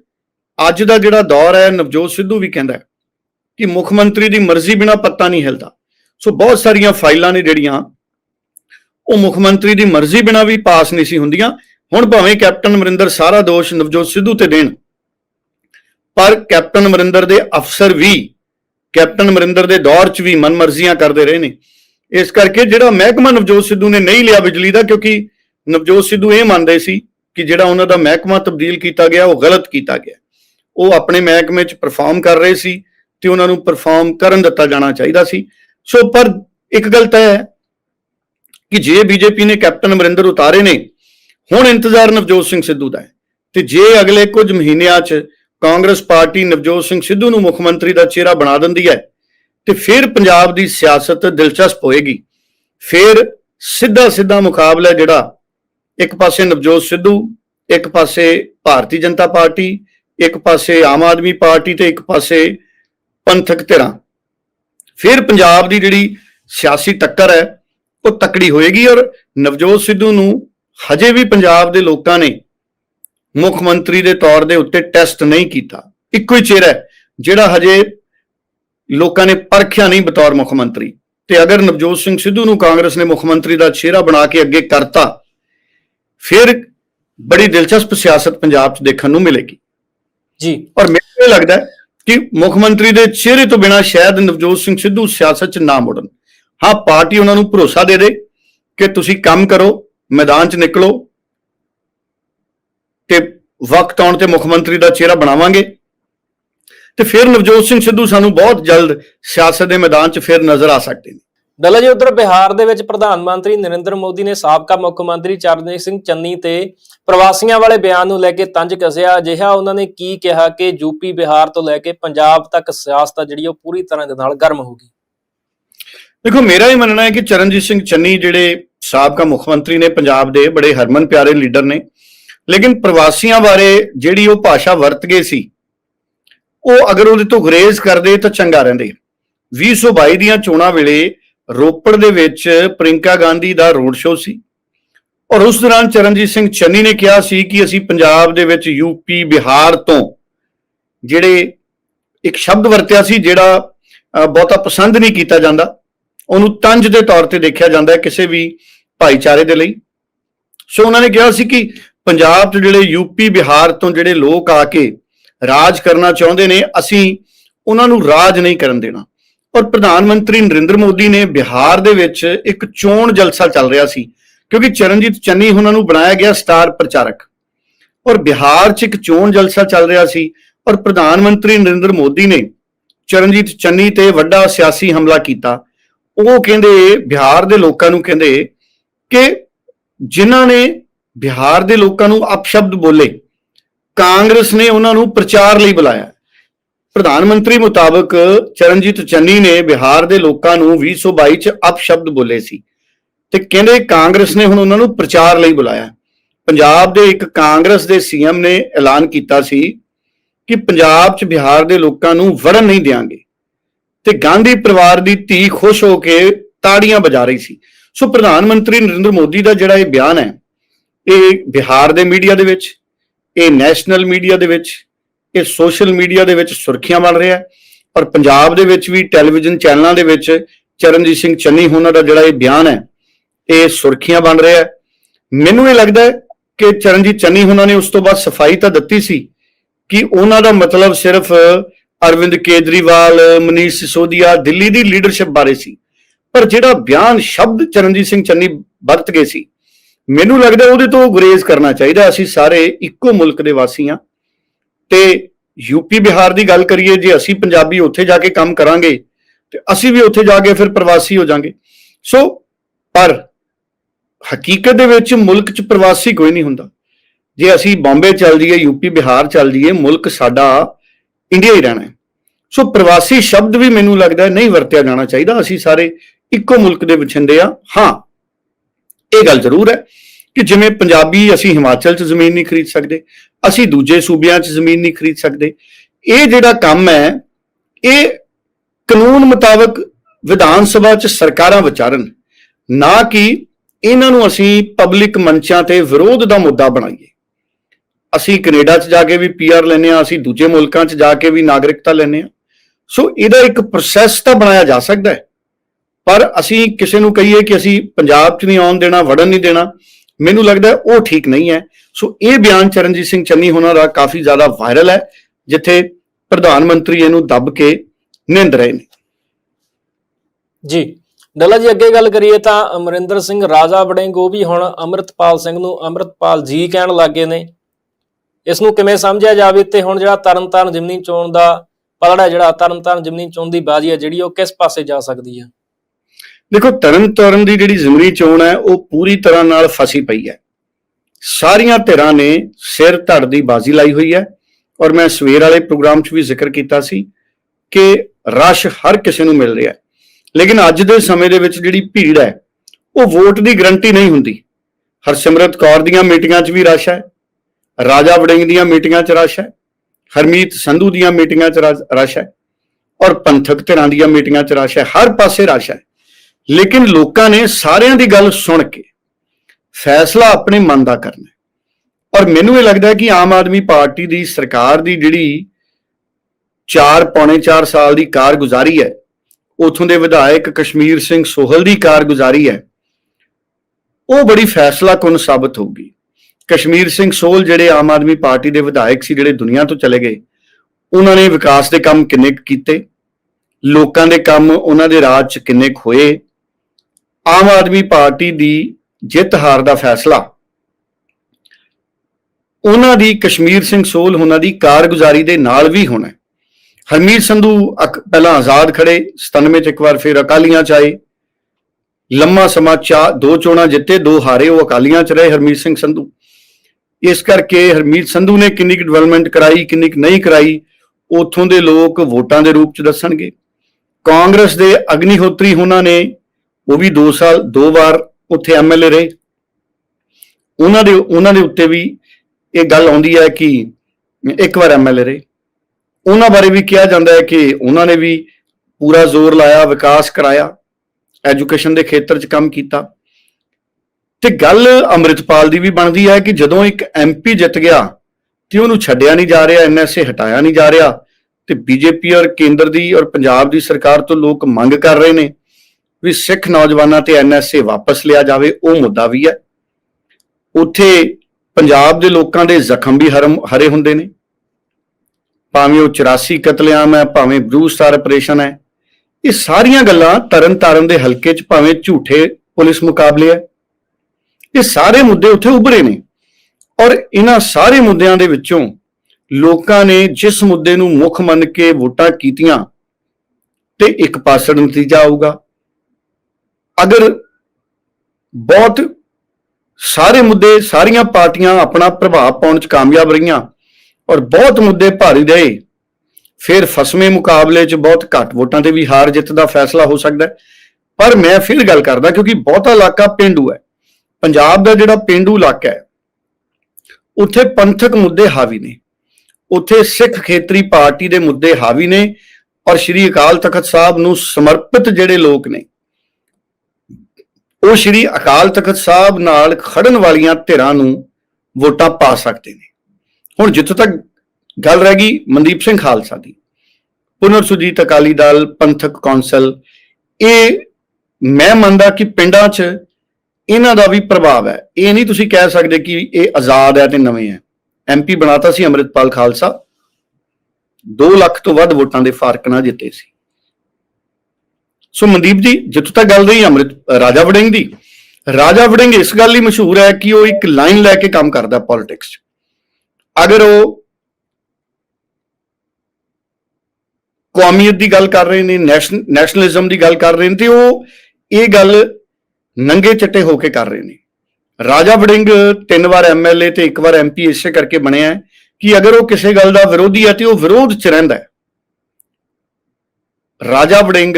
ਅੱਜ ਦਾ ਜਿਹੜਾ ਦੌਰ ਹੈ, ਨਵਜੋਤ ਸਿੱਧੂ ਵੀ ਕਹਿੰਦਾ ਕਿ ਮੁੱਖ ਮੰਤਰੀ ਦੀ ਮਰਜ਼ੀ ਬਿਨਾ ਪੱਤਾ ਨਹੀਂ ਹਿਲਦਾ। ਸੋ ਬਹੁਤ ਸਾਰੀਆਂ ਫਾਈਲਾਂ ਨੇ ਜਿਹੜੀਆਂ, ਉਹ ਮੁੱਖ ਮੰਤਰੀ ਦੀ ਮਰਜ਼ੀ ਬਿਨਾ ਵੀ ਪਾਸ ਨਹੀਂ ਸੀ ਹੁੰਦੀਆਂ। ਹੁਣ ਭਾਵੇਂ ਕੈਪਟਨ ਅਮਰਿੰਦਰ ਸਾਰਾ ਦੋਸ਼ ਨਵਜੋਤ ਸਿੱਧੂ ਤੇ ਦੇਣ, ਪਰ ਕੈਪਟਨ ਅਮਰਿੰਦਰ ਦੇ ਅਫਸਰ ਵੀ, ਕੈਪਟਨ ਅਮਰਿੰਦਰ ਦੇ ਦੌਰ 'ਚ ਵੀ ਮਨਮਰਜ਼ੀਆਂ ਕਰਦੇ ਰਹੇ ਨੇ। ਇਸ ਕਰਕੇ ਜਿਹੜਾ ਮਹਿਕਮਾ ਨਵਜੋਤ ਸਿੱਧੂ ਨੇ ਨਹੀਂ ਲਿਆ ਬਿਜਲੀ ਦਾ, ਕਿਉਂਕਿ ਨਵਜੋਤ ਸਿੱਧੂ ਇਹ ਮੰਨਦੇ ਸੀ ਕਿ ਜਿਹੜਾ ਉਹਨਾਂ ਦਾ ਮਹਿਕਮਾ ਤਬਦੀਲ ਕੀਤਾ ਗਿਆ, ਉਹ ਗਲਤ ਕੀਤਾ ਗਿਆ। ਉਹ ਆਪਣੇ ਮਹਿਕਮੇ 'ਚ ਪਰਫਾਰਮ ਕਰ ਰਹੇ ਸੀ। ਤੇ ਉਹਨਾਂ ਨੂੰ ਪਰਫਾਰਮ ਕਰਨ ਦਿੱਤਾ ਜਾਣਾ ਚਾਹੀਦਾ ਸੀ। ਸੋ ਪਰ ਇੱਕ ਗੱਲ ਤਾਂ ਹੈ ਕਿ ਜੇ ਬੀਜੇਪੀ ਨੇ ਕੈਪਟਨ ਅਮਰਿੰਦਰ ਉਤਾਰੇ ਨੇ, ਹੁਣ ਇੰਤਜ਼ਾਰ ਨਵਜੋਤ ਸਿੰਘ ਸਿੱਧੂ ਦਾ ਹੈ। ਤੇ ਜੇ ਅਗਲੇ ਕੁਝ ਮਹੀਨਿਆਂ 'ਚ ਕਾਂਗਰਸ ਪਾਰਟੀ ਨਵਜੋਤ ਸਿੰਘ ਸਿੱਧੂ ਨੂੰ ਮੁੱਖ ਮੰਤਰੀ ਦਾ ਚਿਹਰਾ ਬਣਾ ਦਿੰਦੀ ਹੈ, ਤੇ ਫਿਰ ਪੰਜਾਬ ਦੀ ਸਿਆਸਤ ਦਿਲਚਸਪ ਹੋਏਗੀ। ਫਿਰ ਸਿੱਧਾ ਸਿੱਧਾ ਮੁਕਾਬਲਾ ਜਿਹੜਾ ਇੱਕ ਪਾਸੇ ਨਵਜੋਤ ਸਿੱਧੂ, ਇੱਕ ਪਾਸੇ ਭਾਰਤੀ ਜਨਤਾ ਪਾਰਟੀ, ਇੱਕ ਪਾਸੇ ਆਮ ਆਦਮੀ ਪਾਰਟੀ ਤੇ ਇੱਕ ਪਾਸੇ ਪੰਥਕ ਧਿਰਾਂ। ਫਿਰ ਪੰਜਾਬ ਦੀ ਜਿਹੜੀ ਸਿਆਸੀ ਟੱਕਰ ਹੈ ਉਹ ਤਕੜੀ ਹੋਏਗੀ ਔਰ ਨਵਜੋਤ ਸਿੱਧੂ ਨੂੰ ਹਜੇ ਵੀ ਪੰਜਾਬ ਦੇ ਲੋਕਾਂ ਨੇ ਮੁੱਖ ਮੰਤਰੀ ਦੇ ਤੌਰ ਦੇ ਉੱਤੇ ਟੈਸਟ ਨਹੀਂ ਕੀਤਾ। ਇੱਕੋ ਹੀ ਚਿਹਰਾ ਹੈ ਜਿਹੜਾ ਹਜੇ ਲੋਕਾਂ ਨੇ ਪਰਖਿਆ ਨਹੀਂ ਬਤੌਰ ਮੁੱਖ ਮੰਤਰੀ। ਤੇ ਅਗਰ ਨਵਜੋਤ ਸਿੰਘ ਸਿੱਧੂ ਨੂੰ ਕਾਂਗਰਸ ਨੇ ਮੁੱਖ ਮੰਤਰੀ ਦਾ ਚਿਹਰਾ ਬਣਾ ਕੇ ਅੱਗੇ ਕਰਤਾ ਫਿਰ ਬੜੀ ਦਿਲਚਸਪ ਸਿਆਸਤ ਪੰਜਾਬ 'ਚ ਦੇਖਣ ਨੂੰ ਮਿਲੇਗੀ। ਜੀ। ਔਰ ਮੈਨੂੰ ਲੱਗਦਾ ਹੈ ਕਿ ਮੁੱਖ ਮੰਤਰੀ ਦੇ ਚਿਹਰੇ ਤੋਂ ਬਿਨਾ ਸ਼ਾਇਦ ਨਵਜੋਤ ਸਿੰਘ ਸਿੱਧੂ ਸਿਆਸਤ 'ਚ ਨਾ ਮੁੜਨ। ਹਾਂ, ਪਾਰਟੀ ਉਹਨਾਂ ਨੂੰ ਭਰੋਸਾ ਦੇ ਦੇ ਕਿ ਤੁਸੀਂ ਕੰਮ ਕਰੋ, ਮੈਦਾਨ 'ਚ ਨਿਕਲੋ ਤੇ ਵਕਤ ਆਉਣ ਤੇ ਮੁੱਖ ਮੰਤਰੀ ਦਾ ਚਿਹਰਾ ਬਣਾਵਾਂਗੇ। ਤੇ ਫਿਰ ਨਵਜੋਤ ਸਿੰਘ ਸਿੱਧੂ ਸਾਨੂੰ ਬਹੁਤ ਜਲਦ ਸਿਆਸਤ ਦੇ ਮੈਦਾਨ 'ਚ ਫਿਰ ਨਜ਼ਰ ਆ ਸਕਦੇ ਨੇ। ਡੱਲਾ ਜੀ, ਉਧਰ ਬਿਹਾਰ ਦੇ ਵਿੱਚ ਪ੍ਰਧਾਨ ਮੰਤਰੀ ਨਰਿੰਦਰ ਮੋਦੀ ਨੇ ਸਾਬਕਾ ਮੁੱਖ ਮੰਤਰੀ ਚਰਨਜੀਤ ਸਿੰਘ ਚੰਨੀ ਤੇ ਪ੍ਰਵਾਸੀਆਂ ਵਾਲੇ ਬਿਆਨ ਨੂੰ ਲੈ ਕੇ ਤੰਜ ਕੱਸਿਆ। ਅਜਿਹਾ ਉਹਨਾਂ ਨੇ ਕੀ ਕਿਹਾ ਕਿ ਯੂਪੀ ਬਿਹਾਰ ਤੋਂ ਲੈ ਕੇ ਪੰਜਾਬ ਤੱਕ ਸਿਆਸਤ ਜਿਹੜੀ ਉਹ ਪੂਰੀ ਤਰ੍ਹਾਂ ਦੇ ਨਾਲ ਗਰਮ ਹੋ ਗਈ ਦੇਖੋ, ਮੇਰਾ ਇਹ ਮੰਨਣਾ ਹੈ ਕਿ ਚਰਨਜੀਤ ਸਿੰਘ ਚੰਨੀ ਜਿਹੜੇ ਸਾਬਕਾ ਮੁੱਖ ਮੰਤਰੀ ਨੇ ਪੰਜਾਬ ਦੇ ਬੜੇ ਹਰਮਨ ਪਿਆਰੇ ਲੀਡਰ ਨੇ। ਲੇਕਿਨ ਪ੍ਰਵਾਸੀਆਂ ਬਾਰੇ ਜਿਹੜੀ ਉਹ ਭਾਸ਼ਾ ਵਰਤ ਗਏ ਸੀ, ਉਹ ਅਗਰ ਉਹਦੇ ਤੋਂ ਗੁਰੇਜ਼ ਕਰਦੇ ਤਾਂ ਚੰਗਾ ਰਹਿੰਦੇ। 2022 ਦੀਆਂ ਚੋਣਾਂ ਵੇਲੇ ਰੋਪੜ ਦੇ ਵਿੱਚ ਪ੍ਰਿੰਕਾ ਗਾਂਧੀ ਦਾ ਰੋਡ ਸ਼ੋਅ ਸੀ ਔਰ ਉਸ ਦੌਰਾਨ ਚਰਨਜੀਤ ਸਿੰਘ ਚੰਨੀ ਨੇ ਕਿਹਾ ਸੀ ਕਿ ਅਸੀਂ ਪੰਜਾਬ ਦੇ ਵਿੱਚ ਯੂਪੀ ਬਿਹਾਰ ਤੋਂ ਜਿਹੜੇ ਇੱਕ ਸ਼ਬਦ ਵਰਤਿਆ ਸੀ ਜਿਹੜਾ ਬਹੁਤਾ ਪਸੰਦ ਨਹੀਂ ਕੀਤਾ ਜਾਂਦਾ, ਉਹਨੂੰ ਤੰਜ ਦੇ ਤੌਰ ਤੇ ਦੇਖਿਆ ਜਾਂਦਾ ਹੈ ਕਿਸੇ ਵੀ ਭਾਈਚਾਰੇ ਦੇ ਲਈ। ਸੋ ਉਹਨਾਂ ਨੇ ਕਿਹਾ ਸੀ ਕਿ ਪੰਜਾਬ 'ਚ ਜਿਹੜੇ ਯੂਪੀ ਬਿਹਾਰ ਤੋਂ ਜਿਹੜੇ ਲੋਕ ਆ ਕੇ ਰਾਜ ਕਰਨਾ ਚਾਹੁੰਦੇ ਨੇ, ਅਸੀਂ ਉਹਨਾਂ ਨੂੰ ਰਾਜ ਨਹੀਂ ਕਰਨ ਦੇਣਾ। ਔਰ ਪ੍ਰਧਾਨ ਮੰਤਰੀ ਨਰਿੰਦਰ ਮੋਦੀ ਨੇ ਬਿਹਾਰ ਦੇ ਵਿੱਚ ਇੱਕ ਚੋਣ ਜਲਸਾ ਚੱਲ ਰਿਹਾ ਸੀ, ਕਿਉਂਕਿ ਚਰਨਜੀਤ ਚੰਨੀ ਉਹਨਾਂ ਨੂੰ ਬਣਾਇਆ ਗਿਆ ਸਟਾਰ ਪ੍ਰਚਾਰਕ। ਔਰ ਬਿਹਾਰ 'ਚ ਇੱਕ ਚੋਣ ਜਲਸਾ ਚੱਲ ਰਿਹਾ ਸੀ ਔਰ ਪ੍ਰਧਾਨ ਮੰਤਰੀ ਨਰਿੰਦਰ ਮੋਦੀ ਨੇ ਚਰਨਜੀਤ ਚੰਨੀ ਤੇ ਵੱਡਾ ਸਿਆਸੀ ਹਮਲਾ ਕੀਤਾ। ਉਹ ਕਹਿੰਦੇ, ਬਿਹਾਰ ਦੇ ਲੋਕਾਂ ਨੂੰ ਕਹਿੰਦੇ ਕਿ ਜਿਨ੍ਹਾਂ ਨੇ ਬਿਹਾਰ ਦੇ ਲੋਕਾਂ ਨੂੰ ਅਪਸ਼ਬਦ ਬੋਲੇ, ਕਾਂਗਰਸ ਨੇ ਉਹਨਾਂ ਨੂੰ ਪ੍ਰਚਾਰ ਲਈ ਬੁਲਾਇਆ। ਪ੍ਰਧਾਨ ਮੰਤਰੀ ਮੁਤਾਬਕ ਚਰਨਜੀਤ ਚੰਨੀ ਨੇ ਬਿਹਾਰ ਦੇ ਲੋਕਾਂ ਨੂੰ 2022 ਚ ਅਪਸ਼ਬਦ ਬੋਲੇ ਸੀ ਤੇ ਕਹਿੰਦੇ ਕਾਂਗਰਸ ਨੇ ਹੁਣ ਉਹਨਾਂ ਨੂੰ ਪ੍ਰਚਾਰ ਲਈ ਬੁਲਾਇਆ। ਪੰਜਾਬ ਦੇ ਇੱਕ ਕਾਂਗਰਸ ਦੇ ਸੀਐਮ ਨੇ ਐਲਾਨ ਕੀਤਾ ਸੀ ਕਿ ਪੰਜਾਬ 'ਚ ਬਿਹਾਰ ਦੇ ਲੋਕਾਂ ਨੂੰ ਵੜਨ ਨਹੀਂ ਦੇਵਾਂਗੇ ਤੇ ਗਾਂਧੀ ਪਰਿਵਾਰ ਦੀ ਧੀ ਖੁਸ਼ ਹੋ ਕੇ ਤਾੜੀਆਂ ਵਜਾ ਰਹੀ ਸੀ। ਸੋ ਪ੍ਰਧਾਨ ਮੰਤਰੀ ਨਰਿੰਦਰ ਮੋਦੀ ਦਾ ਜਿਹੜਾ ਇਹ ਬਿਆਨ ਹੈ, ਇਹ ਬਿਹਾਰ ਦੇ ਮੀਡੀਆ ਦੇ ਵਿੱਚ, ਇਹ ਨੈਸ਼ਨਲ ਮੀਡੀਆ ਦੇ ਵਿੱਚ ਇਹ ਸੋਸ਼ਲ ਮੀਡੀਆ ਦੇ ਵਿੱਚ ਸੁਰਖੀਆਂ ਬਣ ਰਿਹਾ ਔਰ ਪੰਜਾਬ ਦੇ ਵਿੱਚ ਵੀ ਟੈਲੀਵਿਜ਼ਨ ਚੈਨਲਾਂ ਦੇ ਵਿੱਚ ਚਰਨਜੀਤ ਸਿੰਘ ਚੰਨੀ ਉਹਨਾਂ ਦਾ ਜਿਹੜਾ ਇਹ ਬਿਆਨ ਹੈ, ਇਹ ਸੁਰਖੀਆਂ ਬਣ ਰਿਹਾ ਮੈਨੂੰ ਇਹ ਲੱਗਦਾ ਕਿ ਚਰਨਜੀਤ ਚੰਨੀ ਉਹਨਾਂ ਨੇ ਉਸ ਤੋਂ ਬਾਅਦ ਸਫ਼ਾਈ ਤਾਂ ਦਿੱਤੀ ਸੀ ਕਿ ਉਹਨਾਂ ਦਾ ਮਤਲਬ ਸਿਰਫ ਅਰਵਿੰਦ ਕੇਜਰੀਵਾਲ, ਮਨੀਸ਼ ਸਿਸੋਦੀਆ ਦਿੱਲੀ ਦੀ ਲੀਡਰਸ਼ਿਪ ਬਾਰੇ ਸੀ। ਪਰ ਜਿਹੜਾ ਬਿਆਨ ਸ਼ਬਦ ਚਰਨਜੀਤ ਸਿੰਘ ਚੰਨੀ ਵਰਤ ਗਏ ਸੀ, ਮੈਨੂੰ ਲੱਗਦਾ ਉਹਦੇ ਤੋਂ ਗੁਰੇਜ਼ ਕਰਨਾ ਚਾਹੀਦਾ। ਅਸੀਂ ਸਾਰੇ ਇੱਕੋ ਮੁਲਕ ਦੇ ਵਾਸੀ ਹਾਂ। ਤੇ ਯੂਪੀ ਬਿਹਾਰ ਦੀ ਗੱਲ ਕਰੀਏ, ਜੇ ਅਸੀਂ ਪੰਜਾਬੀ ਉੱਥੇ ਜਾ ਕੇ ਕੰਮ ਕਰਾਂਗੇ, ਤੇ ਅਸੀਂ ਵੀ ਉੱਥੇ ਜਾ ਕੇ ਫਿਰ ਪ੍ਰਵਾਸੀ ਹੋ ਜਾਾਂਗੇ। ਸੋ ਪਰ ਹਕੀਕਤ ਦੇ ਵਿੱਚ ਮੁਲਕ 'ਚ ਪ੍ਰਵਾਸੀ ਕੋਈ ਨਹੀਂ ਹੁੰਦਾ। ਜੇ ਅਸੀਂ ਬੰਬੇ ਚੱਲ ਜਾਈਏ ਯੂਪੀ ਬਿਹਾਰ ਚੱਲ ਜਾਈਏ, ਮੁਲਕ ਸਾਡਾ ਇੰਡੀਆ ਹੀ ਰਹਿਣਾ ਸੋ ਪ੍ਰਵਾਸੀ ਸ਼ਬਦ ਵੀ ਮੈਨੂੰ ਲੱਗਦਾ ਨਹੀਂ ਵਰਤਿਆ ਜਾਣਾ ਚਾਹੀਦਾ। ਅਸੀਂ ਸਾਰੇ ਇੱਕੋ ਮੁਲਕ ਦੇ ਵਿਛਿੰਦੇ ਆ ਹਾਂ, ਇਹ ਗੱਲ ਜ਼ਰੂਰ ਹੈ। ਕਿ ਜਿਵੇਂ ਪੰਜਾਬੀ ਅਸੀਂ ਹਿਮਾਚਲ 'ਚ ਜ਼ਮੀਨ ਨਹੀਂ ਖਰੀਦ ਸਕਦੇ, ਅਸੀਂ ਦੂਜੇ ਸੂਬਿਆਂ 'ਚ ਜ਼ਮੀਨ ਨਹੀਂ ਖਰੀਦ ਸਕਦੇ। ਇਹ ਜਿਹੜਾ ਕੰਮ ਹੈ, ਇਹ ਕਾਨੂੰਨ ਮੁਤਾਬਕ ਵਿਧਾਨ ਸਭਾ 'ਚ ਸਰਕਾਰਾਂ ਵਿਚਾਰਨ, ਨਾ ਕਿ ਇਹਨਾਂ ਨੂੰ ਅਸੀਂ ਪਬਲਿਕ ਮੰਚਾਂ ਤੇ ਵਿਰੋਧ ਦਾ ਮੁੱਦਾ ਬਣਾਈਏ। ਅਸੀਂ ਕੈਨੇਡਾ 'ਚ ਜਾ ਕੇ ਵੀ ਪੀਆਰ ਲੈਨੇ ਆ ਅਸੀਂ ਦੂਜੇ ਮੁਲਕਾਂ 'ਚ ਜਾ ਕੇ ਵੀ ਨਾਗਰਿਕਤਾ ਲੈਨੇ ਆ ਸੋ ਇਹਦਾ ਇੱਕ ਪ੍ਰੋਸੈਸ ਤਾਂ ਬਣਾਇਆ ਜਾ ਸਕਦਾ ਹੈ। ਪਰ ਅਸੀਂ ਕਿਸੇ ਨੂੰ ਕਹੀਏ ਕਿ ਅਸੀਂ ਪੰਜਾਬ 'ਚ ਨਹੀਂ ਆਉਣ ਦੇਣਾ, ਵੜਨ ਨਹੀਂ ਦੇਣਾ ਮੈਨੂੰ ਲੱਗਦਾ ਉਹ ਠੀਕ ਨਹੀਂ ਹੈ। ਸੋ ਇਹ ਬਿਆਨ ਚਰਨਜੀਤ ਸਿੰਘ ਚੰਨੀ ਹੋਣਾ ਦਾ ਕਾਫੀ ਜ਼ਿਆਦਾ ਵਾਇਰਲ ਹੈ, ਜਿੱਥੇ ਪ੍ਰਧਾਨ ਮੰਤਰੀ ਇਹਨੂੰ ਦੱਬ ਕੇ ਨਿੰਦ ਰਹੇ ਨੇ। ਜੀ, ਡੱਲਾ ਜੀ ਅੱਗੇ ਗੱਲ ਕਰੀਏ ਤਾਂ ਅਮਰਿੰਦਰ ਸਿੰਘ ਰਾਜਾ ਵੜਿੰਗ, ਉਹ ਵੀ ਹੁਣ ਅੰਮ੍ਰਿਤਪਾਲ ਸਿੰਘ ਨੂੰ ਅੰਮ੍ਰਿਤਪਾਲ ਜੀ ਕਹਿਣ ਲੱਗੇ ਨੇ। ਇਸ ਨੂੰ ਕਿਵੇਂ ਸਮਝਿਆ ਜਾਵੇ ਤੇ ਹੁਣ ਜਿਹੜਾ ਤਰਨਤਾਰਨ ਜਿਮਨੀ ਚੋਣ ਦਾ ਪਲੜਾ ਜਿਹੜਾ ਤਰਨਤਾਰਨ ਜਿਮਨੀ ਚੋਣ ਦੀ ਬਾਜੀ ਹੈ, ਜਿਹੜੀ ਉਹ ਕਿਸ ਪਾਸੇ ਜਾ ਸਕਦੀ ਹੈ? ਦੇਖੋ ਤਰਨ ਤਰਨ ਦੀ ਜਿਹੜੀ ਜ਼ਮਨੀ ਚੋਣ ਹੈ, ਉਹ ਪੂਰੀ ਤਰ੍ਹਾਂ ਨਾਲ ਫਸੀ ਪਈ ਹੈ। ਸਾਰੀਆਂ ਧਿਰਾਂ ਨੇ ਸਿਰ ਧੜ ਦੀ ਬਾਜ਼ੀ ਲਾਈ ਹੋਈ ਹੈ ਔਰ ਮੈਂ ਸਵੇਰ ਵਾਲੇ ਪ੍ਰੋਗਰਾਮ 'ਚ ਵੀ ਜ਼ਿਕਰ ਕੀਤਾ ਸੀ ਕਿ ਰਸ਼ ਹਰ ਕਿਸੇ ਨੂੰ ਮਿਲ ਰਿਹਾ ਹੈ। ਲੇਕਿਨ ਅੱਜ ਦੇ ਸਮੇਂ ਦੇ ਵਿੱਚ ਜਿਹੜੀ ਭੀੜ ਹੈ, ਉਹ ਵੋਟ ਦੀ ਗਰੰਟੀ ਨਹੀਂ ਹੁੰਦੀ। ਹਰਸਿਮਰਤ ਕੌਰ ਦੀਆਂ ਮੀਟਿੰਗਾਂ 'ਚ ਵੀ ਰਸ਼ ਹੈ, ਰਾਜਾ ਵੜਿੰਗ ਦੀਆਂ ਮੀਟਿੰਗਾਂ 'ਚ ਰਸ਼ ਹੈ, ਹਰਮੀਤ ਸੰਧੂ ਦੀਆਂ ਮੀਟਿੰਗਾਂ 'ਚ ਰਸ਼ ਹੈ ਔਰ ਪੰਥਕ ਧਿਰਾਂ ਦੀਆਂ ਮੀਟਿੰਗਾਂ 'ਚ ਰਸ਼ ਹੈ। ਹਰ ਪਾਸੇ ਰਸ਼ ਹੈ। ਲੇਕਿਨ ਲੋਕਾਂ ਨੇ ਸਾਰਿਆਂ ਦੀ ਗੱਲ ਸੁਣ ਕੇ ਫੈਸਲਾ ਆਪਣੇ ਮਨ ਦਾ ਕਰਨਾ ਔਰ ਮੈਨੂੰ ਇਹ ਲੱਗਦਾ ਕਿ ਆਮ ਆਦਮੀ ਪਾਰਟੀ ਦੀ ਸਰਕਾਰ ਦੀ ਜਿਹੜੀ 4 ਪੌਣੇ 4 ਸਾਲ ਦੀ ਕਾਰਗੁਜ਼ਾਰੀ ਹੈ, ਉਥੋਂ ਦੇ ਵਿਧਾਇਕ ਕਸ਼ਮੀਰ ਸਿੰਘ ਸੋਹਲ ਦੀ ਕਾਰਗੁਜ਼ਾਰੀ ਹੈ, ਉਹ ਬੜੀ ਫੈਸਲਾ ਕੁਨ ਸਾਬਤ ਹੋਊਗੀ ਕਸ਼ਮੀਰ ਸਿੰਘ ਸੋਹਲ ਜਿਹੜੇ ਆਮ ਆਦਮੀ ਪਾਰਟੀ ਦੇ ਵਿਧਾਇਕ ਸੀ ਜਿਹੜੇ ਦੁਨੀਆ ਤੋਂ ਚਲੇ ਗਏ, ਉਹਨਾਂ ਨੇ ਵਿਕਾਸ ਦੇ ਕੰਮ ਕਿੰਨੇ ਕੁ ਕੀਤੇ? ਲੋਕਾਂ ਦੇ ਕੰਮ ਉਹਨਾਂ ਦੇ ਰਾਜ 'ਚ ਕਿੰਨੇ ਕੁ ਹੋਏ? ਆਮ ਆਦਮੀ ਪਾਰਟੀ ਦੀ ਜਿੱਤ ਹਾਰ ਦਾ ਫੈਸਲਾ। ਉਹਨਾਂ ਦੀ ਕਸ਼ਮੀਰ ਸਿੰਘ ਸੋਲ ਉਹਨਾਂ ਦੀ ਕਾਰਗੁਜ਼ਾਰੀ ਦੇ ਨਾਲ ਵੀ ਹੋਣਾ ਹਰਮੀਤ ਸੰਧੂ ਅਕ- ਪਹਿਲਾਂ ਆਜ਼ਾਦ ਖੜੇ 97 ਚ ਇੱਕ ਵਾਰ ਫਿਰ ਅਕਾਲੀਆਂ ਚ ਆਏ। ਲੰਮਾ ਸਮਾਂ ਚਾ ਦੋ ਚੋਣਾਂ ਜਿੱਤੇ, ਦੋ ਹਾਰੇ, ਉਹ ਅਕਾਲੀਆਂ ਚ ਰਹੇ ਹਰਮੀਤ ਸਿੰਘ ਸੰਧੂ। ਇਸ ਕਰਕੇ ਹਰਮੀਤ ਸੰਧੂ ਨੇ ਕਿੰਨੀ ਕੁ ਡਿਵੈਲਪਮੈਂਟ ਕਰਾਈ, ਕਿੰਨੀ ਕੁ ਨਹੀਂ ਕਰਾਈ, ਉਥੋਂ ਦੇ ਲੋਕ ਵੋਟਾਂ ਦੇ ਰੂਪ ਚ ਦੱਸਣਗੇ। ਕਾਂਗਰਸ ਦੇ ਅਗਨੀਹੋਤਰੀ ਉਹਨਾਂ ਨੇ ਉਹ ਵੀ 2 ਸਾਲ, ਦੋ ਵਾਰ ਉੱਥੇ ਐਮਐਲਏ ਰਹੇ। ਉਹਨਾਂ ਦੇ ਉਹਨਾਂ ਦੇ ਉੱਤੇ ਵੀ ਇਹ ਗੱਲ ਆਉਂਦੀ ਹੈ ਕਿ ਇੱਕ ਵਾਰ ਐਮਐਲਏ ਰਹੇ। ਉਹਨਾਂ ਬਾਰੇ ਵੀ ਕਿਹਾ ਜਾਂਦਾ ਹੈ ਕਿ ਉਹਨਾਂ ਨੇ ਵੀ ਪੂਰਾ ਜ਼ੋਰ ਲਾਇਆ, ਵਿਕਾਸ ਕਰਾਇਆ, ਐਜੂਕੇਸ਼ਨ ਦੇ ਖੇਤਰ 'ਚ ਕੰਮ ਕੀਤਾ। ਤੇ ਗੱਲ ਅੰਮ੍ਰਿਤਪਾਲ ਦੀ ਵੀ ਬਣਦੀ ਹੈ ਕਿ ਜਦੋਂ ਇੱਕ ਐਮਪੀ ਜਿੱਤ ਗਿਆ, ਤੇ ਉਹਨੂੰ ਛੱਡਿਆ ਨਹੀਂ ਜਾ ਰਿਹਾ ਐਨਐਸਏ ਹਟਾਇਆ ਨਹੀਂ ਜਾ ਰਿਹਾ, ਤੇ ਬੀਜੇਪੀ ਔਰ ਕੇਂਦਰ ਦੀ ਔਰ ਪੰਜਾਬ ਦੀ ਸਰਕਾਰ ਤੋਂ ਲੋਕ ਮੰਗ ਕਰ ਰਹੇ ਨੇ। ਵੀ ਸਿੱਖ ਨੌਜਵਾਨਾਂ ਤੇ ਐਨਐਸਏ ਵਾਪਸ ਲਿਆ ਜਾਵੇ, ਉਹ ਮੁੱਦਾ ਵੀ ਹੈ। ਉੱਥੇ ਪੰਜਾਬ ਦੇ ਲੋਕਾਂ ਦੇ ਜ਼ਖਮ ਵੀ ਹਰਮ, ਹਰੇ ਹੁੰਦੇ ਨੇ। ਭਾਵੇਂ ਉਹ 84 ਕਤਲੇਆਮ ਹੈ, ਭਾਵੇਂ ਬਲੂ ਸਟਾਰ ਆਪਰੇਸ਼ਨ ਹੈ, ਇਹ ਸਾਰੀਆਂ ਗੱਲਾਂ ਤਰਨ ਤਾਰਨ ਦੇ ਹਲਕੇ 'ਚ ਭਾਵੇਂ ਝੂਠੇ ਪੁਲਿਸ ਮੁਕਾਬਲੇ ਹੈ। ਇਹ ਸਾਰੇ ਮੁੱਦੇ ਉੱਥੇ ਉਭਰੇ ਨੇ ਔਰ ਇਹਨਾਂ ਸਾਰੇ ਮੁੱਦਿਆਂ ਦੇ ਵਿੱਚੋਂ ਲੋਕਾਂ ਨੇ ਜਿਸ ਮੁੱਦੇ ਨੂੰ ਮੁੱਖ ਮੰਨ ਕੇ ਵੋਟਾਂ ਕੀਤੀਆਂ, ਤੇ ਇੱਕ ਪਾਸੜ ਨਤੀਜਾ ਆਊਗਾ। ਅਗਰ ਬਹੁਤ ਸਾਰੇ ਮੁੱਦੇ, ਸਾਰੀਆਂ ਪਾਰਟੀਆਂ ਆਪਣਾ ਪ੍ਰਭਾਵ ਪਾਉਣ 'ਚ ਕਾਮਯਾਬ ਰਹੀਆਂ ਔਰ ਬਹੁਤ ਮੁੱਦੇ ਭਾਰੀ ਰਹੇ, ਫਿਰ ਫਸਵੇਂ ਮੁਕਾਬਲੇ 'ਚ ਬਹੁਤ ਘੱਟ ਵੋਟਾਂ ਤੇ ਵੀ ਹਾਰ ਜਿੱਤ ਦਾ ਫੈਸਲਾ ਹੋ ਸਕਦਾ ਪਰ ਮੈਂ ਫਿਰ ਗੱਲ ਕਰਦਾ ਕਿਉਂਕਿ ਬਹੁਤਾ ਇਲਾਕਾ ਪਿੰਡੂ ਹੈ। ਪੰਜਾਬ ਦਾ ਜਿਹੜਾ ਪਿੰਡੂ ਇਲਾਕਾ ਹੈ, ਉੱਥੇ ਪੰਥਕ ਮੁੱਦੇ ਹਾਵੀ ਨੇ। ਉੱਥੇ ਸਿੱਖ ਖੇਤਰੀ ਪਾਰਟੀ ਦੇ ਮੁੱਦੇ ਹਾਵੀ ਨੇ ਔਰ ਸ਼੍ਰੀ ਅਕਾਲ ਤਖਤ ਸਾਹਿਬ ਨੂੰ ਸਮਰਪਿਤ ਜਿਹੜੇ ਲੋਕ ਨੇ ਉਹ ਸ਼੍ਰੀ ਅਕਾਲ ਤਖਤ ਸਾਹਿਬ ਨਾਲ ਖੜਨ ਵਾਲੀਆਂ ਧਿਰਾਂ ਨੂੰ ਵੋਟਾਂ ਪਾ ਸਕਦੇ ਨੇ। ਹੁਣ ਜਿੱਥੋਂ ਤੱਕ ਗੱਲ ਰਹਿ ਗਈ ਮਨਦੀਪ ਸਿੰਘ ਖਾਲਸਾ ਦੀ। ਪੁਨਰ ਸੁਜੀਤ ਅਕਾਲੀ ਦਲ, ਪੰਥਕ ਕੌਂਸਲ, ਇਹ ਮੈਂ ਮੰਨਦਾ ਕਿ ਪਿੰਡਾਂ 'ਚ ਇਹਨਾਂ ਦਾ ਵੀ ਪ੍ਰਭਾਵ ਹੈ। ਇਹ ਨਹੀਂ ਤੁਸੀਂ ਕਹਿ ਸਕਦੇ ਕਿ ਇਹ ਆਜ਼ਾਦ ਹੈ ਤੇ ਨਵੇਂ ਹੈ। ਐਮਪੀ ਬਣਾਤਾ ਸੀ ਅੰਮ੍ਰਿਤਪਾਲ ਖਾਲਸਾ। 2 ਲੱਖ ਤੋਂ ਵੱਧ ਵੋਟਾਂ ਦੇ ਫ਼ਰਕ ਨਾਲ ਜਿੱਤੇ ਸੀ। ਸੋ ਮਨਦੀਪ ਜੀ, ਜਿੱਥੋਂ ਤੱਕ ਗੱਲ ਰਹੀ ਅੰਮ੍ਰਿਤ ਰਾਜਾ ਵੜਿੰਗ ਦੀ, ਰਾਜਾ ਵੜਿੰਗ ਇਸ ਗੱਲ ਲਈ ਮਸ਼ਹੂਰ ਹੈ ਕਿ ਉਹ ਇੱਕ ਲਾਈਨ ਲੈ ਕੇ ਕੰਮ ਕਰਦਾ ਪੋਲਿਟਿਕਸ 'ਚ। ਅਗਰ ਉਹ ਕੌਮੀਅਤ ਦੀ ਗੱਲ ਕਰ ਰਹੇ ਨੇ ਨੈਸ਼ਨ ਨੈਸ਼ਨਲਿਜ਼ਮ ਦੀ ਗੱਲ ਕਰ ਰਹੇ ਨੇ, ਤੇ ਉਹ ਇਹ ਗੱਲ ਨੰਗੇ ਚਿੱਟੇ ਹੋ ਕੇ ਕਰ ਰਹੇ ਨੇ। ਰਾਜਾ ਵੜਿੰਗ ਤਿੰਨ ਵਾਰ ਐਮਐਲਏ ਤੇ ਇੱਕ ਵਾਰ ਐਮਪੀ ਇਸੇ ਕਰਕੇ ਬਣਿਆ ਹੈ ਕਿ ਅਗਰ ਉਹ ਕਿਸੇ ਗੱਲ ਦਾ ਵਿਰੋਧੀ ਹੈ ਤੇ ਉਹ ਵਿਰੋਧ ਚ ਰਹਿੰਦਾ ਹੈ। ਰਾਜਾ ਵੜਿੰਗ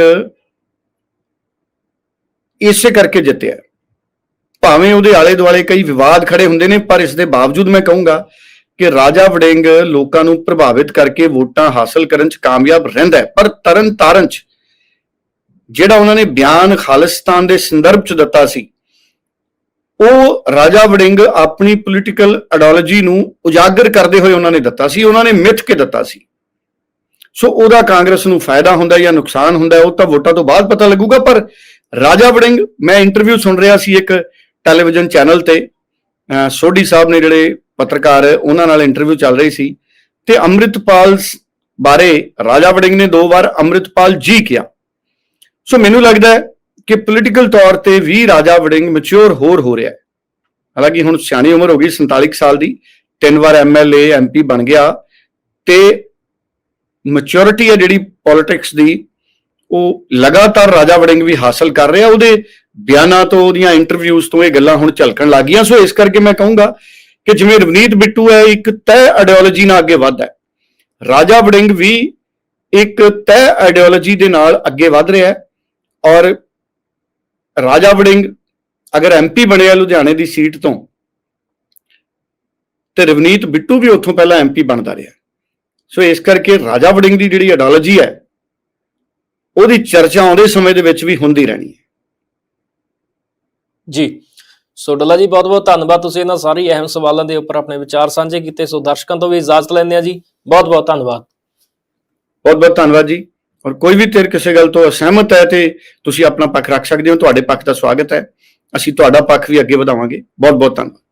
ਇਸੇ ਕਰਕੇ ਜਿੱਤਿਆ। ਭਾਵੇਂ ਉਹਦੇ ਆਲੇ ਦੁਆਲੇ ਕਈ ਵਿਵਾਦ ਖੜੇ ਹੁੰਦੇ ਨੇ, ਪਰ ਇਸ ਦੇ ਬਾਵਜੂਦ ਮੈਂ ਕਹੂੰਗਾ ਕਿ ਰਾਜਾ ਵੜਿੰਗ ਲੋਕਾਂ ਨੂੰ ਪ੍ਰਭਾਵਿਤ ਕਰਕੇ ਵੋਟਾਂ ਹਾਸਲ ਕਰਨ ਚ ਕਾਮਯਾਬ ਰਹਿੰਦਾ ਹੈ। ਪਰ ਤਰਨ ਤਾਰਨ ਚ ਜਿਹੜਾ ਉਹਨਾਂ ਨੇ ਬਿਆਨ ਖਾਲਿਸਤਾਨ ਦੇ ਸੰਦਰਭ ਚ ਦਿੱਤਾ ਸੀ, ਉਹ ਰਾਜਾ ਵੜਿੰਗ ਆਪਣੀ ਪੋਲੀਟੀਕਲ ਆਈਡੀਓਲੋਜੀ ਨੂੰ ਉਜਾਗਰ ਕਰਦੇ ਹੋਏ ਉਹਨਾਂ ਨੇ ਦਿੱਤਾ ਸੀ, ਉਹਨਾਂ ਨੇ ਮਿੱਥ ਕੇ ਦਿੱਤਾ ਸੀ। ਸੋ ਉਹਦਾ ਕਾਂਗਰਸ ਨੂੰ ਫਾਇਦਾ ਹੁੰਦਾ ਜਾਂ ਨੁਕਸਾਨ ਹੁੰਦਾ, ਉਹ ਤਾਂ ਵੋਟਾਂ ਤੋਂ ਬਾਅਦ ਪਤਾ ਲੱਗੂਗਾ, ਪਰ ਰਾਜਾ ਵੜਿੰਗ, ਮੈਂ ਇੰਟਰਵਿਊ ਸੁਣ ਰਿਹਾ ਸੀ ਇੱਕ ਟੈਲੀਵਿਜ਼ਨ ਚੈਨਲ ਤੇ। ਸੋਢੀ ਸਾਹਿਬ ਨੇ ਜਿਹੜੇ ਪੱਤਰਕਾਰ ਉਹਨਾਂ ਨਾਲ ਇੰਟਰਵਿਊ ਚੱਲ ਰਹੀ ਸੀ। ਤੇ ਅੰਮ੍ਰਿਤਪਾਲ ਬਾਰੇ ਰਾਜਾ ਵੜਿੰਗ ਨੇ ਦੋ ਵਾਰ ਅੰਮ੍ਰਿਤਪਾਲ ਜੀ ਕਿਹਾ। ਸੋ ਮੈਨੂੰ ਲੱਗਦਾ ਹੈ ਕਿ ਪੋਲੀਟੀਕਲ ਤੌਰ ਤੇ ਵੀ ਰਾਜਾ ਵੜਿੰਗ ਮੈਚੁਰ ਹੋਰ ਹੋ ਰਿਹਾ ਹੈ। ਹਾਲਾਂਕਿ ਹੁਣ ਸਿਆਣੀ ਉਮਰ ਹੋ ਗਈ 47 ਕੁ ਸਾਲ ਦੀ, ਤਿੰਨ ਵਾਰ ਐਮਐਲਏ ਐਮਪੀ ਬਣ ਗਿਆ। ਤੇ ਮੈਚੁਰਿਟੀ ਹੈ ਜਿਹੜੀ ਪੋਲਿਟਿਕਸ ਦੀ ਉਹ ਲਗਾਤਾਰ ਰਾਜਾ ਵੜਿੰਗ ਵੀ ਹਾਸਲ ਕਰ ਰਿਹਾ, ਉਹਦੇ ਬਿਆਨਾਂ ਤੋਂ, ਉਹਦੀਆਂ ਇੰਟਰਵਿਊਜ਼ ਤੋਂ ਇਹ ਗੱਲਾਂ ਹੁਣ ਝਲਕਣ ਲੱਗੀਆਂ ਸੋ ਇਸ ਕਰਕੇ ਮੈਂ ਕਹੂੰਗਾ ਕਿ ਜਿਵੇਂ ਰਵਨੀਤ ਬਿੱਟੂ ਹੈ, ਇੱਕ ਤੈਅ ਆਈਡੀਓਲੋਜੀ ਨਾਲ ਅੱਗੇ ਵੱਧਦਾ ਹੈ। ਰਾਜਾ ਵੜਿੰਗ ਵੀ ਇੱਕ ਤੈਅ ਆਈਡੀਓਲੋਜੀ ਦੇ ਨਾਲ ਅੱਗੇ ਵੱਧ ਰਿਹਾ ਹੈ ਔਰ ਰਾਜਾ ਵੜਿੰਗ ਅਗਰ ਐਮਪੀ ਬਣਿਆ ਲੁਧਿਆਣੇ ਦੀ ਸੀਟ ਤੋਂ, ਤੇ ਰਵਨੀਤ ਬਿੱਟੂ ਵੀ ਉੱਥੋਂ ਪਹਿਲਾਂ ਐਮਪੀ ਬਣਦਾ ਰਿਹਾ ਸੋ ਇਸ ਕਰਕੇ ਰਾਜਾ ਵੜਿੰਗ ਦੀ ਜਿਹੜੀ ਆਈਡੀਓਲੋਜੀ ਹੈ ਉਹਦੀ ਚਰਚਾ ਆਉਂਦੇ ਸਮੇਂ ਦੇ ਵਿੱਚ ਵੀ ਹੁੰਦੀ ਰਹਿਣੀ ਹੈ। ਜੀ। ਸੋ ਡੱਲਾ ਜੀ ਬਹੁਤ ਬਹੁਤ ਧੰਨਵਾਦ ਤੁਸੀਂ ਇਹਨਾਂ ਸਾਰੀ ਅਹਿਮ ਸਵਾਲਾਂ ਦੇ ਉੱਪਰ ਆਪਣੇ ਵਿਚਾਰ ਸਾਂਝੇ ਕੀਤੇ। ਸੋ ਦਰਸ਼ਕਾਂ ਤੋਂ ਵੀ ਇਜਾਜ਼ਤ ਲੈਂਦੇ ਆ ਜੀ। ਬਹੁਤ ਬਹੁਤ ਧੰਨਵਾਦ। ਬਹੁਤ ਬਹੁਤ ਧੰਨਵਾਦ ਜੀ। ਔਰ ਕੋਈ ਵੀ ਧਿਰ ਕਿਸੇ ਗੱਲ ਤੋਂ ਅਸਹਿਮਤ ਹੈ ਤੇ ਤੁਸੀਂ ਆਪਣਾ ਪੱਖ ਰੱਖ ਸਕਦੇ ਹੋ। ਤੁਹਾਡੇ ਪੱਖ ਦਾ ਸਵਾਗਤ ਹੈ। ਅਸੀਂ ਤੁਹਾਡਾ ਪੱਖ ਵੀ ਅੱਗੇ ਵਧਾਵਾਂਗੇ। ਬਹੁਤ ਬਹੁਤ ਧੰਨਵਾਦ।